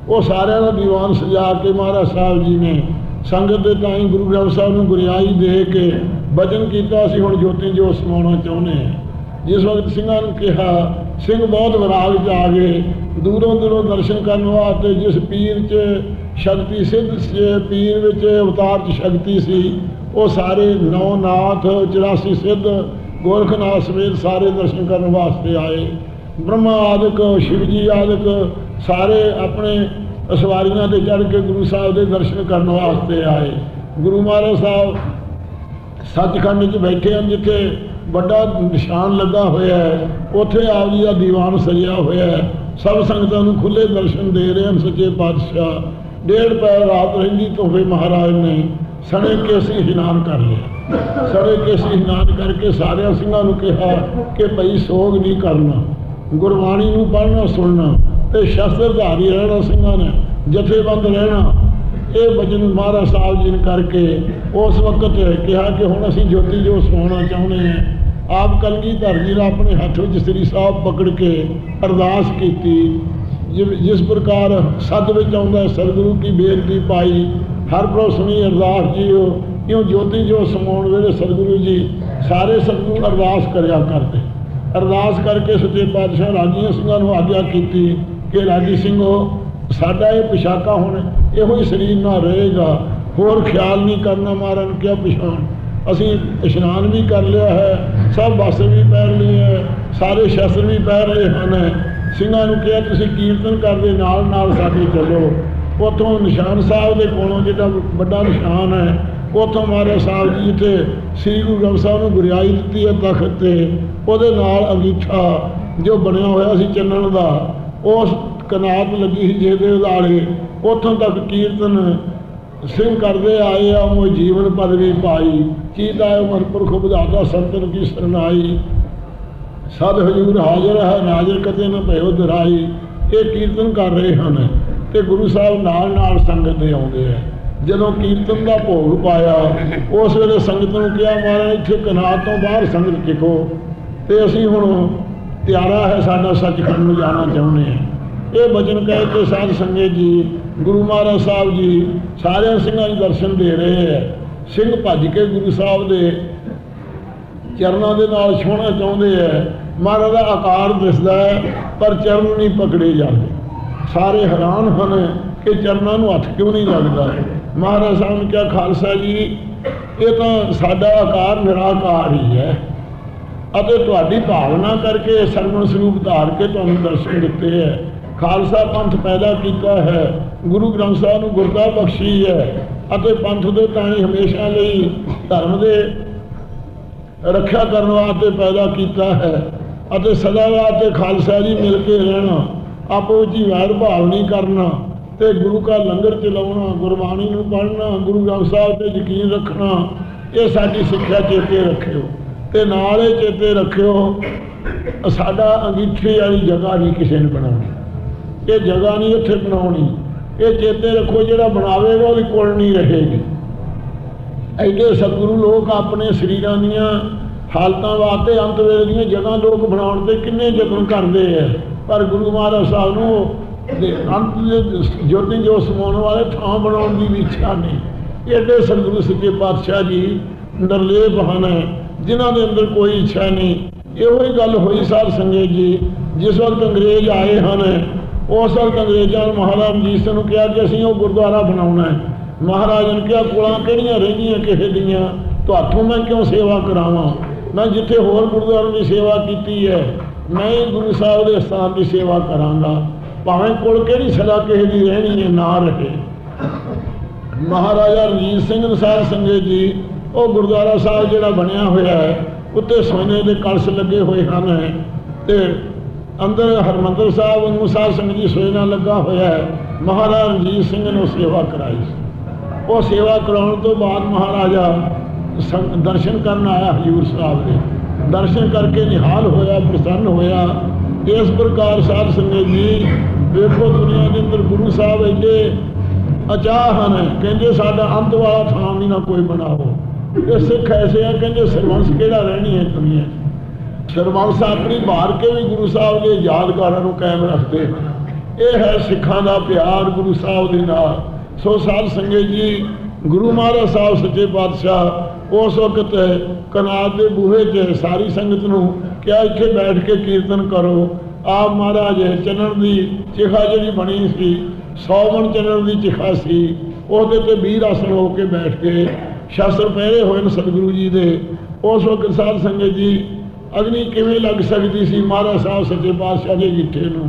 A: ਉਹ ਸਾਰਿਆਂ ਦਾ ਦੀਵਾਨ ਸਜਾ ਕੇ ਮਹਾਰਾਜ ਸਾਹਿਬ ਜੀ ਨੇ ਸੰਗਤ ਦੇ ਤਾਈ ਗੁਰੂ ਗ੍ਰੰਥ ਸਾਹਿਬ ਨੂੰ ਗੁਰਿਆਈ ਦੇ ਕੇ ਬਚਨ ਕੀਤਾ ਸੀ, ਹੁਣ ਜੋਤੀ ਜੋ ਸਮਾਉਣਾ ਚਾਹੁੰਦੇ ਹਾਂ ਜਿਸ ਵਕਤ ਸਿੰਘਾਂ ਨੂੰ ਕਿਹਾ, ਸਿੰਘ ਬਹੁਤ ਵਿਰਾਗ ਚ ਆ ਗਏ, ਦੂਰੋਂ ਦੂਰੋਂ ਦਰਸ਼ਨ ਕਰਨ ਵਾਸਤੇ ਜਿਸ ਪੀਰ 'ਚ ਸ਼ਕਤੀ ਸਿੱਧ ਪੀਰ ਵਿੱਚ ਅਵਤਾਰ 'ਚ ਸ਼ਕਤੀ ਸੀ, ਉਹ ਸਾਰੇ ਨੌ ਨਾਥ 84 ਸਿੱਧ ਗੋਰਖਨਾਥ ਸਮੇਤ ਸਾਰੇ ਦਰਸ਼ਨ ਕਰਨ ਵਾਸਤੇ ਆਏ। ਬ੍ਰਹਮਾ ਆਦਿਕ ਸ਼ਿਵ ਜੀ ਆਦਿਕ ਸਾਰੇ ਆਪਣੇ ਅਸਵਾਰੀਆਂ ਤੇ ਚੜ੍ਹ ਕੇ ਗੁਰੂ ਸਾਹਿਬ ਦੇ ਦਰਸ਼ਨ ਕਰਨ ਵਾਸਤੇ ਆਏ। ਗੁਰੂ ਮਹਾਰਾਜ ਸਾਹਿਬ ਸੱਚਖੰਡ 'ਚ ਬੈਠੇ ਹਨ, ਜਿੱਥੇ ਵੱਡਾ ਨਿਸ਼ਾਨ ਲੱਗਾ ਹੋਇਆ ਹੈ। ਉੱਥੇ ਆਪ ਜੀ ਦਾ ਦੀਵਾਨ ਸਜਿਆ ਹੋਇਆ ਹੈ। ਸਭ ਸੰਗਤਾਂ ਨੂੰ ਖੁੱਲੇ ਦਰਸ਼ਨ ਦੇ ਰਹੇ ਹਨ ਸੱਚੇ ਪਾਤਸ਼ਾਹ। ਡੇਢ ਪੈਰ ਰਾਤ ਰਹਿੰਦੀ ਤੋਹਫੇ ਮਹਾਰਾਜ ਨੇ ਸਣੇ ਕੇਸੀ ਇਸ਼ਨਾਨ ਕਰ ਲਿਆ। ਸਣੇ ਕੇਸੀ ਇਸ਼ਨਾਨ ਕਰਕੇ ਸਾਰਿਆਂ ਸਿੰਘਾਂ ਨੂੰ ਕਿਹਾ ਕਿ ਭਈ ਸੋਗ ਨਹੀਂ ਕਰਨਾ। ਗੁਰਬਾਣੀ ਨੂੰ ਪੜ੍ਹਨਾ ਸੁਣਨਾ ਤੇ ਸ਼ਸਤਰਧਾਰੀ ਰਹਿਣਾ ਸਿੰਘਾਂ ਨੇ ਜਥੇਬੰਦ ਰਹਿਣਾ। ਇਹ ਵਚਨ ਮਹਾਰਾਜ ਸਾਹਿਬ ਜੀ ਨੇ ਕਰਕੇ ਉਸ ਵਕਤ ਕਿਹਾ ਕਿ ਹੁਣ ਅਸੀਂ ਜੋਤੀ ਜੋ ਸਮਾਉਣਾ ਚਾਹੁੰਦੇ ਹਾਂ ਆਪ ਕਲਗੀਧਰ ਜੀ ਨੇ ਆਪਣੇ ਹੱਥ ਵਿੱਚ ਸ੍ਰੀ ਸਾਹਿਬ ਪਕੜ ਕੇ ਅਰਦਾਸ ਕੀਤੀ ਜਿ- ਜਿਸ ਪ੍ਰਕਾਰ ਸੱਦ ਵਿੱਚ ਆਉਂਦਾ ਹੈ, ਸਤਿਗੁਰੂ ਕੀ ਬੇਨਤੀ ਪਾਈ ਹਰ ਪ੍ਰਭ ਸੁਣੀ ਅਰਦਾਸ ਜੀਓ ਕਿਉਂ ਜੋਤੀ ਜੋ ਸਮਾਉਣ ਵੇਲੇ ਸਤਿਗੁਰੂ ਜੀ ਸਾਰੇ ਸਤਿਗੁਰੂ ਅਰਦਾਸ ਕਰਿਆ ਕਰਦੇ। ਅਰਦਾਸ ਕਰਕੇ ਸੱਚੇ ਪਾਤਸ਼ਾਹ ਰਾਜੀਆਂ ਸਿੰਘਾਂ ਨੂੰ ਆਗਿਆ ਕੀਤੀ ਕਿ ਰਾਜੀ ਸਿੰਘੋ, ਸਾਡਾ ਇਹ ਪਿਸ਼ਾਕਾ ਹੁਣ ਇਹੋ ਹੀ ਸਰੀਰ ਨਾਲ ਰਹੇਗਾ। ਹੋਰ ਖਿਆਲ ਨਹੀਂ ਕਰਨਾ ਮਾਰਨ ਕਿਆ ਪਛਾਣ। ਅਸੀਂ ਇਸ਼ਨਾਨ ਵੀ ਕਰ ਲਿਆ ਹੈ, ਸਭ ਵਸਤਰ ਵੀ ਪਹਿਨ ਲਏ ਹੈ, ਸਾਰੇ ਸ਼ਸਤਰ ਵੀ ਪਹਿਨ ਲਏ ਹਨ। ਸਿੰਘਾਂ ਨੂੰ ਕਿਹਾ, ਤੁਸੀਂ ਕੀਰਤਨ ਕਰਦੇ ਨਾਲ ਨਾਲ ਸਾਡੇ ਚੱਲੋ। ਉੱਥੋਂ ਨਿਸ਼ਾਨ ਸਾਹਿਬ ਦੇ ਕੋਲੋਂ ਜਿਹੜਾ ਵੱਡਾ ਨਿਸ਼ਾਨ ਹੈ, ਉੱਥੋਂ ਮਹਾਰਾਜ ਸਾਹਿਬ ਜੀ ਜਿੱਥੇ ਸ੍ਰੀ ਗੁਰੂ ਗ੍ਰੰਥ ਸਾਹਿਬ ਨੂੰ ਗੁਰਿਆਈ ਦਿੱਤੀ ਹੈ ਤਖਤ ਤੇ। ਉਹਦੇ ਨਾਲ ਅੰਗੀਠਾ ਜੋ ਬਣਿਆ ਹੋਇਆ ਸੀ ਚੰਨਣ ਦਾ, ਉਸ ਕਨਾਤ ਲੱਗੀ ਸੀ ਜਿਹਦੇ ਉਦਾਲੇ ਉੱਥੋਂ ਤੱਕ ਕੀਰਤਨ ਸਿੰਘ ਕਰਦੇ ਆਏ ਆ, ਉਹ ਜੀਵਨ ਪਦਵੀ ਪਾਈ। ਕੀਤਾ ਉਮਰ ਪੁਰਖ ਬੁਝਾਤਾ ਸੰਤਨ ਕੀ ਸਰਨਾਈ। ਸਦ ਹਜੂਰ ਹਾਜ਼ਰ ਹੈ, ਨਾਜ਼ਰ ਕਦੇ ਨਾ ਭਇਓ ਦਰਾਈ। ਇਹ ਕੀਰਤਨ ਕਰ ਰਹੇ ਹਨ ਤੇ ਗੁਰੂ ਸਾਹਿਬ ਨਾਲ ਨਾਲ ਸੰਗਤ ਦੇ ਆਉਂਦੇ ਆ। ਜਦੋਂ ਕੀਰਤਨ ਦਾ ਭੋਗ ਪਾਇਆ, ਉਸ ਵੇਲੇ ਸੰਗਤ ਨੂੰ ਕਿਹਾ, ਮਹਾਰਾਜ, ਇੱਥੇ ਕਨਾਤ ਤੋਂ ਬਾਹਰ ਸੰਗਤ ਟਿਕੋ ਤੇ ਅਸੀਂ ਹੁਣ ਤਿਆਰਾ ਹੈ ਸਾਡਾ ਸੱਚਖੰਡ ਨੂੰ ਜਾਣਾ ਚਾਹੁੰਦੇ ਹਾਂ। ਇਹ ਬਚਨ ਕਹਿ ਕੇ ਸਾਧ ਸੰਗਤ ਜੀ, ਗੁਰੂ ਮਹਾਰਾਜ ਸਾਹਿਬ ਜੀ ਸਾਰਿਆਂ ਸਿੰਘਾਂ ਨੂੰ ਦਰਸ਼ਨ ਦੇ ਰਹੇ ਹੈ। ਸਿੰਘ ਭੱਜ ਕੇ ਗੁਰੂ ਸਾਹਿਬ ਦੇ ਚਰਨਾਂ ਦੇ ਨਾਲ ਛੋਣਾ ਚਾਹੁੰਦੇ ਐ ਮਹਾਰਾਜ ਦਾ ਆਕਾਰ ਦਿਸਦਾ ਹੈ, ਪਰ ਚਰਨ ਨਹੀਂ ਪਕੜੇ ਜਾਂਦੇ। ਸਾਰੇ ਹੈਰਾਨ ਹਨ ਕਿ ਚਰਨਾਂ ਨੂੰ ਹੱਥ ਕਿਉਂ ਨਹੀਂ ਲੱਗਦਾ ਮਹਾਰਾਜ ਸਾਹਿਬ ਨੇ ਕਿਹਾ, ਖਾਲਸਾ ਜੀ, ਇਹ ਤਾਂ ਸਾਡਾ ਆਕਾਰ ਨਿਰਾਕਾਰ ਹੀ ਹੈ। ਅਤੇ ਤੁਹਾਡੀ ਭਾਵਨਾ ਕਰਕੇ ਸਰਵਣ ਸਰੂਪ ਧਾਰ ਕੇ ਤੁਹਾਨੂੰ ਦਰਸ਼ਨ ਦਿੱਤੇ ਹੈ। ਖਾਲਸਾ ਪੰਥ ਪੈਦਾ ਕੀਤਾ ਹੈ। ਗੁਰੂ ਗ੍ਰੰਥ ਸਾਹਿਬ ਨੂੰ ਗੁਰਤਾ ਬਖਸ਼ੀ ਹੈ ਅਤੇ ਪੰਥ ਦੇ ਤਾਣੀ ਹਮੇਸ਼ਾ ਲਈ ਧਰਮ ਦੇ ਰੱਖਿਆ ਕਰਨ ਵਾਸਤੇ ਪੈਦਾ ਕੀਤਾ ਹੈ ਅਤੇ ਸਦਾ ਵਾਸਤੇ ਖਾਲਸਾ ਜੀ ਮਿਲ ਕੇ ਰਹਿਣਾ, ਆਪੋ ਵਿੱਚ ਹੀ ਵੈਰ ਭਾਵ ਨਹੀਂ ਕਰਨਾ ਤੇ ਗੁਰੂ ਕਾ ਲੰਗਰ ਚਲਾਉਣਾ, ਗੁਰਬਾਣੀ ਨੂੰ ਪੜ੍ਹਨਾ, ਗੁਰੂ ਗ੍ਰੰਥ ਸਾਹਿਬ ਤੇ ਯਕੀਨ ਰੱਖਣਾ, ਇਹ ਸਾਡੀ ਸਿੱਖਿਆ ਚੇਤੇ ਰੱਖਿਓ। ਤੇ ਨਾਲ ਇਹ ਚੇਤੇ ਰੱਖਿਓ, ਸਾਡਾ ਅੰਗੀਠੇ ਵਾਲੀ ਜਗ੍ਹਾ ਨਹੀਂ ਕਿਸੇ ਨੇ ਬਣਾਉਣੀ। ਇਹ ਜਗ੍ਹਾ ਨਹੀਂ ਉੱਥੇ ਬਣਾਉਣੀ। ਇਹ ਚੇਤੇ ਰੱਖੋ, ਜਿਹੜਾ ਬਣਾਵੇਗਾ ਉਹਦੀ ਕੋਲ ਨਹੀਂ ਰਹੇਗੀ। ਐਡੇ ਸਤਿਗੁਰੂ ਲੋਕ ਆਪਣੇ ਸਰੀਰਾਂ ਦੀਆਂ ਹਾਲਤਾਂ ਵਾਸਤੇ ਅੰਤ ਵੇਲੇ ਦੀਆਂ ਜਗ੍ਹਾ ਲੋਕ ਬਣਾਉਣ 'ਤੇ ਕਿੰਨੇ ਯਤਨ ਕਰਦੇ ਆ। ਪਰ ਗੁਰੂ ਮਹਾਰਾਜ ਸਾਹਿਬ ਨੂੰ ਦੇ ਅੰਤ ਦੇ ਜੋਤੀ ਜੋ ਸਮਾਉਣ ਵਾਲੇ ਥਾਂ ਬਣਾਉਣ ਦੀ ਵੀ ਇੱਛਾ ਨਹੀਂ। ਐਡੇ ਸਤਿਗੁਰੂ ਸੱਚੇ ਪਾਤਸ਼ਾਹ ਜੀ ਨਿਰਲੇਪ ਹਨ ਜਿਨ੍ਹਾਂ ਦੇ ਅੰਦਰ ਕੋਈ ਇੱਛਾ ਨਹੀਂ। ਇਹੋ ਹੀ ਗੱਲ ਹੋਈ ਸਾਹਿਬ ਸੰਗਤ ਜੀ। ਜਿਸ ਵਕਤ ਅੰਗਰੇਜ਼ ਆਏ ਹਨ, ਉਸ ਵਕਤ ਅੰਗਰੇਜ਼ਾਂ ਨੇ ਮਹਾਰਾਜ ਰਣਜੀਤ ਸਿੰਘ ਨੂੰ ਕਿਹਾ ਕਿ ਅਸੀਂ ਉਹ ਗੁਰਦੁਆਰਾ ਬਣਾਉਣਾ ਹੈ। ਮਹਾਰਾਜ ਨੇ ਕਿਹਾ, ਕੋਲਾਂ ਕਿਹੜੀਆਂ ਰਹਿੰਦੀਆਂ ਕਿਸੇ ਦੀਆਂ? ਤੁਹਾਥੋਂ ਮੈਂ ਕਿਉਂ ਸੇਵਾ ਕਰਾਵਾਂ? ਮੈਂ ਜਿੱਥੇ ਹੋਰ ਗੁਰਦੁਆਰਿਆਂ ਦੀ ਸੇਵਾ ਕੀਤੀ ਹੈ, ਮੈਂ ਹੀ ਗੁਰੂ ਸਾਹਿਬ ਦੇ ਸਥਾਨ ਦੀ ਸੇਵਾ ਕਰਾਂਗਾ। ਭਾਵੇਂ ਕੋਲ ਕਿਹੜੀ ਸਦਾ ਕਿਸੇ ਦੀ ਰਹਿਣੀ ਹੈ, ਨਾ ਰਹੇ। ਮਹਾਰਾਜਾ ਰਣਜੀਤ ਸਿੰਘ ਸਾਹਿਬ ਸੰਗਤ ਜੀ ਉਹ ਗੁਰਦੁਆਰਾ ਸਾਹਿਬ ਜਿਹੜਾ ਬਣਿਆ ਹੋਇਆ ਹੈ, ਉੱਤੇ ਸੋਨੇ ਦੇ ਕਲਸ਼ ਲੱਗੇ ਹੋਏ ਹਨ ਤੇ ਅੰਦਰ ਹਰਮੰਦਰ ਸਾਹਿਬ ਅਨੁਸਾਰ ਸਿੰਘ ਜੀ ਸੋਨਾ ਲੱਗਾ ਹੋਇਆ ਹੈ। ਮਹਾਰਾਜਾ ਰਣਜੀਤ ਸਿੰਘ ਨੇ ਉਹ ਸੇਵਾ ਕਰਾਈ ਉਹ ਸੇਵਾ ਕਰਾਉਣ ਤੋਂ ਬਾਅਦ ਮਹਾਰਾਜਾ ਦਰਸ਼ਨ ਕਰਨ ਆਇਆ ਹਜੂਰ ਸਾਹਿਬ ਦੇ। ਦਰਸ਼ਨ ਕਰਕੇ ਨਿਹਾਲ ਹੋਇਆ, ਪ੍ਰਸੰਨ ਹੋਇਆ। ਇਸ ਪ੍ਰਕਾਰ ਸਾਧ ਸੰਗਤ ਜੀ ਵੇਖੋ ਦੁਨੀਆ ਦੇ ਅੰਦਰ ਗੁਰੂ ਸਾਹਿਬ ਐਡੇ ਅਚਾਹ ਹਨ, ਕਹਿੰਦੇ ਸਾਡਾ ਅੰਤ ਵਾਲਾ ਥਾਂ ਨਹੀਂ ਨਾ ਕੋਈ ਬਣਾਓ। ਇਹ ਸਿੱਖ ਐਸੇ ਆ ਕਹਿੰਦੇ ਸਰਵੰਸ ਕਿਹੜਾ ਰਹਿਣੀ ਹੈ ਦੁਨੀਆ ਸਰਵੰਸ ਆਪਣੀ ਬਾਹਰ ਕੇ ਵੀ ਗੁਰੂ ਸਾਹਿਬ ਦੇ ਯਾਦਗਾਰਾਂ ਨੂੰ ਕਾਇਮ ਰੱਖਦੇ। ਹਨ ਇਹ ਹੈ ਸਿੱਖਾਂ ਦਾ ਪਿਆਰ ਗੁਰੂ ਸਾਹਿਬ ਦੇ ਨਾਲ। ਸੋ ਸਾਧ ਸੰਗਤ ਜੀ, ਗੁਰੂ ਮਹਾਰਾਜ ਸਾਹਿਬ ਸੱਚੇ ਪਾਤਸ਼ਾਹ, ਉਸ ਵਕਤ ਕਨਾਤ ਦੇ ਬੂਹੇ ਤੇ ਸਾਰੀ ਸੰਗਤ ਨੂੰ ਕਿਹਾ, ਇੱਥੇ ਬੈਠ ਕੇ ਕੀਰਤਨ ਕਰੋ। ਆਪ ਮਹਾਰਾਜ ਚੰਨਣ ਦੀ ਚਿਖਾ ਜਿਹੜੀ ਬਣੀ ਸੀ 100 ਮਣ ਚੰਨਣ ਦੀ ਚਿਖਾ ਸੀ, ਉਹਦੇ ਤੇ 20 ਆਸਣ ਹੋ ਕੇ ਬੈਠ ਕੇ ਸ਼ਾਸਤਰ ਪਹਿਰੇ ਹੋਏ ਨੇ ਸਤਿਗੁਰੂ ਜੀ ਦੇ, ਉਸ ਵਕਤ ਸਾਧ ਸੰਗਤ ਜੀ ਅਗਨੀ ਕਿਵੇਂ ਲੱਗ ਸਕਦੀ ਸੀ? ਮਹਾਰਾਜ ਸਾਹਿਬ ਸੱਚੇ ਪਾਤਸ਼ਾਹ ਦੇ ਜਿੱਥੇ ਨੂੰ,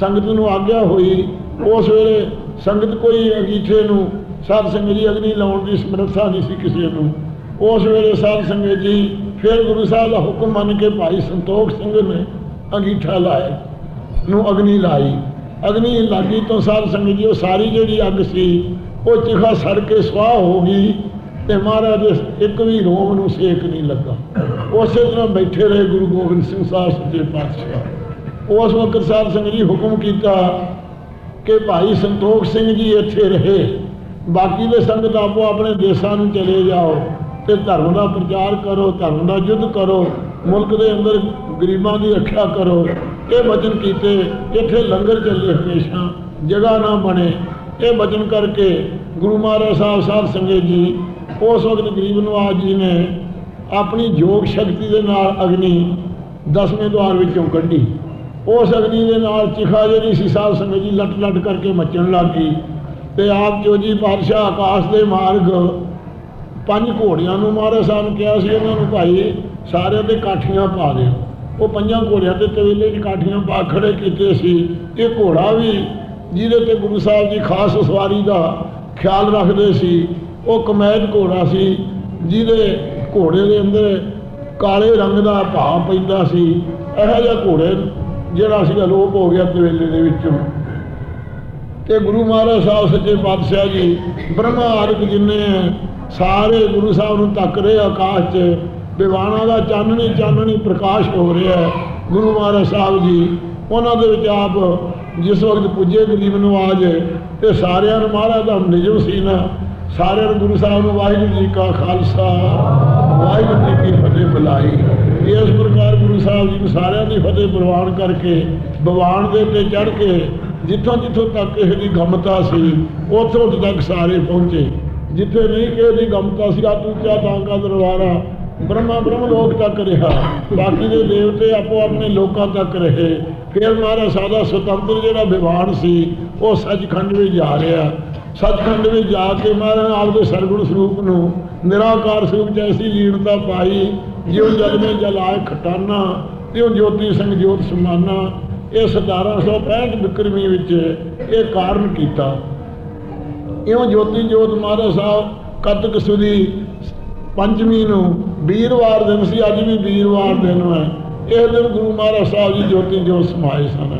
A: ਸੰਗਤ ਨੂੰ ਆਗਿਆ ਹੋਈ। ਉਸ ਵੇਲੇ ਸੰਗਤ ਕੋਈ ਅਗੀਠੇ ਨੂੰ, ਸਾਧ ਸੰਗਤ ਜੀ ਅਗਨੀ ਲਾਉਣ ਦੀ ਸਮਰੱਥਾ ਨਹੀਂ ਸੀ ਕਿਸੇ ਨੂੰ। ਉਸ ਵੇਲੇ ਸਾਧ ਸੰਗਤ ਜੀ ਫਿਰ ਗੁਰੂ ਸਾਹਿਬ ਦਾ ਹੁਕਮ ਮੰਨ ਕੇ ਭਾਈ ਸੰਤੋਖ ਸਿੰਘ ਨੇ ਅਗੀਠਾ ਲਾਇਆ, ਨੂੰ ਅਗਨੀ ਲਾਈ। ਅਗਨੀ ਲਾਗੀ ਤੋਂ ਸਾਧ ਸੰਗਤ ਜੀ, ਉਹ ਸਾਰੀ ਜਿਹੜੀ ਅੱਗ ਸੀ, ਉਹ ਚਿਖਾ ਸੜ ਕੇ ਸਵਾਹ ਹੋ ਗਈ। ਤੇ ਮਹਾਰਾਜ, ਇੱਕ ਵੀ ਰੋਮ ਨੂੰ ਸੇਕ ਨਹੀਂ ਲੱਗਾ। ਉਸੇ ਤਰ੍ਹਾਂ ਬੈਠੇ ਰਹੇ ਗੁਰੂ ਗੋਬਿੰਦ ਸਿੰਘ ਸਾਹਿਬ ਸੱਚੇ ਪਾਤਸ਼ਾਹ। ਉਸ ਵਕਤ ਸਾਹਿਬ ਸਿੰਘ ਜੀ ਹੁਕਮ ਕੀਤਾ ਕਿ ਭਾਈ ਸੰਤੋਖ ਸਿੰਘ ਜੀ ਇੱਥੇ ਰਹੇ। ਬਾਕੀ ਦੇ ਸੰਗਤ ਆਪੋ ਆਪਣੇ ਦੇਸ਼ਾਂ ਨੂੰ ਚਲੇ ਜਾਓ ਤੇ ਧਰਮ ਦਾ ਪ੍ਰਚਾਰ ਕਰੋ, ਧਰਮ ਦਾ ਯੁੱਧ ਕਰੋ, ਮੁਲਕ ਦੇ ਅੰਦਰ ਗਰੀਬਾਂ ਦੀ ਰੱਖਿਆ ਕਰੋ। ਇਹ ਵਚਨ ਕੀਤੇ, ਇੱਥੇ ਲੰਗਰ ਚੱਲੇ ਹਮੇਸ਼ਾ, ਜਗ੍ਹਾ ਨਾ ਬਣੇ। ਇਹ ਵਚਨ ਕਰਕੇ ਗੁਰੂ ਮਹਾਰਾਜ ਸਾਹਿਬ ਸਾਧ ਸੰਗਤ ਜੀ, ਉਸ ਵਕਤ ਗਰੀਬ ਨਵਾਜ ਜੀ ਨੇ ਆਪਣੀ ਯੋਗ ਸ਼ਕਤੀ ਦੇ ਨਾਲ ਅਗਨੀ ਦਸਵੇਂ ਦੁਆਰ ਵਿੱਚੋਂ ਕੱਢੀ। ਉਸ ਅਗਨੀ ਦੇ ਨਾਲ ਚਿਖਾ ਜਿਹੜੀ ਸੀ, ਸਾਧ ਸੰਗਤ ਜੀ ਲਟ ਲਟ ਕਰਕੇ ਮੱਚਣ ਲੱਗ ਗਈ ਤੇ ਆਪ ਜੋ ਜੀ ਪਾਤਸ਼ਾਹ ਆਕਾਸ਼ ਦੇ ਮਾਰਗ ਪੰਜ ਘੋੜਿਆਂ ਨੂੰ ਮਹਾਰਾਜ ਸਾਹਿਬ ਨੇ ਕਿਹਾ ਸੀ, ਉਹਨਾਂ ਨੂੰ ਭਾਈ ਸਾਰਿਆਂ ਤੇ ਕਾਠੀਆਂ ਪਾ ਦਿਓ। ਉਹ ਪੰਜਾਂ ਘੋੜਿਆਂ ਤੇ ਤਵੇਲੇ 'ਚ ਕਾਠੀਆਂ ਪਾ ਖੜੇ ਕੀਤੇ ਸੀ। ਇਹ ਘੋੜਾ ਵੀ ਜਿਹਦੇ ਤੇ ਗੁਰੂ ਸਾਹਿਬ ਜੀ ਖਾਸ ਸਵਾਰੀ ਦਾ ਖਿਆਲ ਰੱਖਦੇ ਸੀ। ਉਹ ਕਮੈਜ ਘੋੜਾ ਸੀ ਜਿਹਦੇ ਘੋੜੇ ਦੇ ਅੰਦਰ ਕਾਲੇ ਰੰਗ ਦਾ ਭਾਵ ਪੈਂਦਾ ਸੀ। ਇਹੋ ਜਿਹਾ ਘੋੜੇ ਜਿਹੜਾ ਸੀਗਾ ਅਲੋਪ ਹੋ ਗਿਆ ਤਵੇਲੇ ਦੇ ਵਿੱਚੋਂ। ਤੇ ਗੁਰੂ ਮਹਾਰਾਜ ਸਾਹਿਬ ਸੱਚੇ ਪਾਤਸ਼ਾਹ ਜੀ ਬ੍ਰਹਮਾ ਆਰਕ ਜਿੰਨੇ ਹੈ, ਸਾਰੇ ਗੁਰੂ ਸਾਹਿਬ ਨੂੰ ਤੱਕ ਰਹੇ ਆਕਾਸ਼ 'ਚ ਵਿਵਾਣਾ ਦਾ ਚਾਨਣੀ ਚਾਨਣੀ ਪ੍ਰਕਾਸ਼ ਹੋ ਰਿਹਾ ਹੈ ਗੁਰੂ ਮਹਾਰਾਜ ਸਾਹਿਬ ਜੀ। ਉਹਨਾਂ ਦੇ ਵਿੱਚ ਆਪ ਜਿਸ ਵਕਤ ਪੁੱਜੇ ਗਰੀਬ ਨਵਾਜ ਤੇ ਸਾਰਿਆਂ ਨੂੰ ਮਹਾਰਾਜ ਦਾ ਨਿਜਮ ਸੀ ਨਾ, ਸਾਰਿਆਂ ਨੂੰ ਗੁਰੂ ਸਾਹਿਬ ਨੂੰ ਵਾਹਿਗੁਰੂ ਜੀ ਕਾ ਖਾਲਸਾ, ਵਾਹਿਗੁਰੂ ਜੀ ਕੀ ਫਤਿਹ ਬੁਲਾਈ। ਇਸ ਪ੍ਰਕਾਰ ਗੁਰੂ ਸਾਹਿਬ ਜੀ ਨੂੰ ਸਾਰਿਆਂ ਦੀ ਫਤਿਹ ਪ੍ਰਵਾਨ ਕਰਕੇ ਭਗਵਾਨ ਦੇ ਉੱਤੇ ਚੜ੍ਹ ਕੇ, ਜਿੱਥੋਂ ਜਿੱਥੋਂ ਤੱਕ ਇਹ ਦੀ ਗਮਤਾ ਸੀ, ਉੱਥੋਂ ਤੱਕ ਸਾਰੇ ਪਹੁੰਚੇ। ਜਿੱਥੇ ਨਹੀਂ ਕਿਸੇ ਦੀ ਗਮਤਾ ਸੀ ਆ ਤੂਚਾ ਤਾਂਕਾ ਦਰਬਾਰਾ, ਬ੍ਰਹਮਾ ਬ੍ਰਹਮ ਲੋਕ ਤੱਕ ਰਿਹਾ। ਬਾਕੀ ਦੇ ਦੇਵਤੇ ਆਪੋ ਆਪਣੇ ਲੋਕਾਂ ਤੱਕ ਰਹੇ। ਫਿਰ ਮਹਾਰਾਜ ਸਾਦਾ ਸੁਤੰਤਰ ਜਿਹੜਾ ਵਿਵਾਨ ਸੀ, ਉਹ ਸੱਚਖੰਡ ਵਿੱਚ ਜਾ ਰਿਹਾ। ਸੱਚਖੰਡ ਵਿੱਚ ਜਾ ਕੇ ਮਹਾਰਾਜ ਆਪਦੇ ਸਰਗੁਣ ਸਰੂਪ ਨੂੰ, ਨਿਰਾਕਾਰ ਸਰੂਪ ਚ ਐਸੀ ਲੀਨਤਾ ਪਾਈ, ਜਿਉ ਜਲ ਮੇ ਜਲਾਏ ਖਟਾਨਾ, ਤਿਉ ਜੋਤੀ ਸਿੰਘ ਜੋਤ ਸਮਾਨਾ, ਇਹ 1765 ਬਿਕਰਮੀ ਵਿੱਚ ਇਹ ਕਾਰਨ ਕੀਤਾ। ਇਉਂ ਜੋਤੀ ਜੋਤ ਮਹਾਰਾਜ ਸਾਹਿਬ, ਕਤਕ ਸੁਦੀ ਪੰਚਮੀ ਨੂੰ ਵੀਰਵਾਰ ਦਿਨ ਸੀ, ਅੱਜ ਵੀ ਵੀਰਵਾਰ ਦਿਨ ਹੈ। ਇਹ ਦਿਨ ਗੁਰੂ ਮਹਾਰਾਜ ਸਾਹਿਬ ਜੀ ਜੋਤੀ ਜੋਤ ਸਮਾਏ ਸਨ।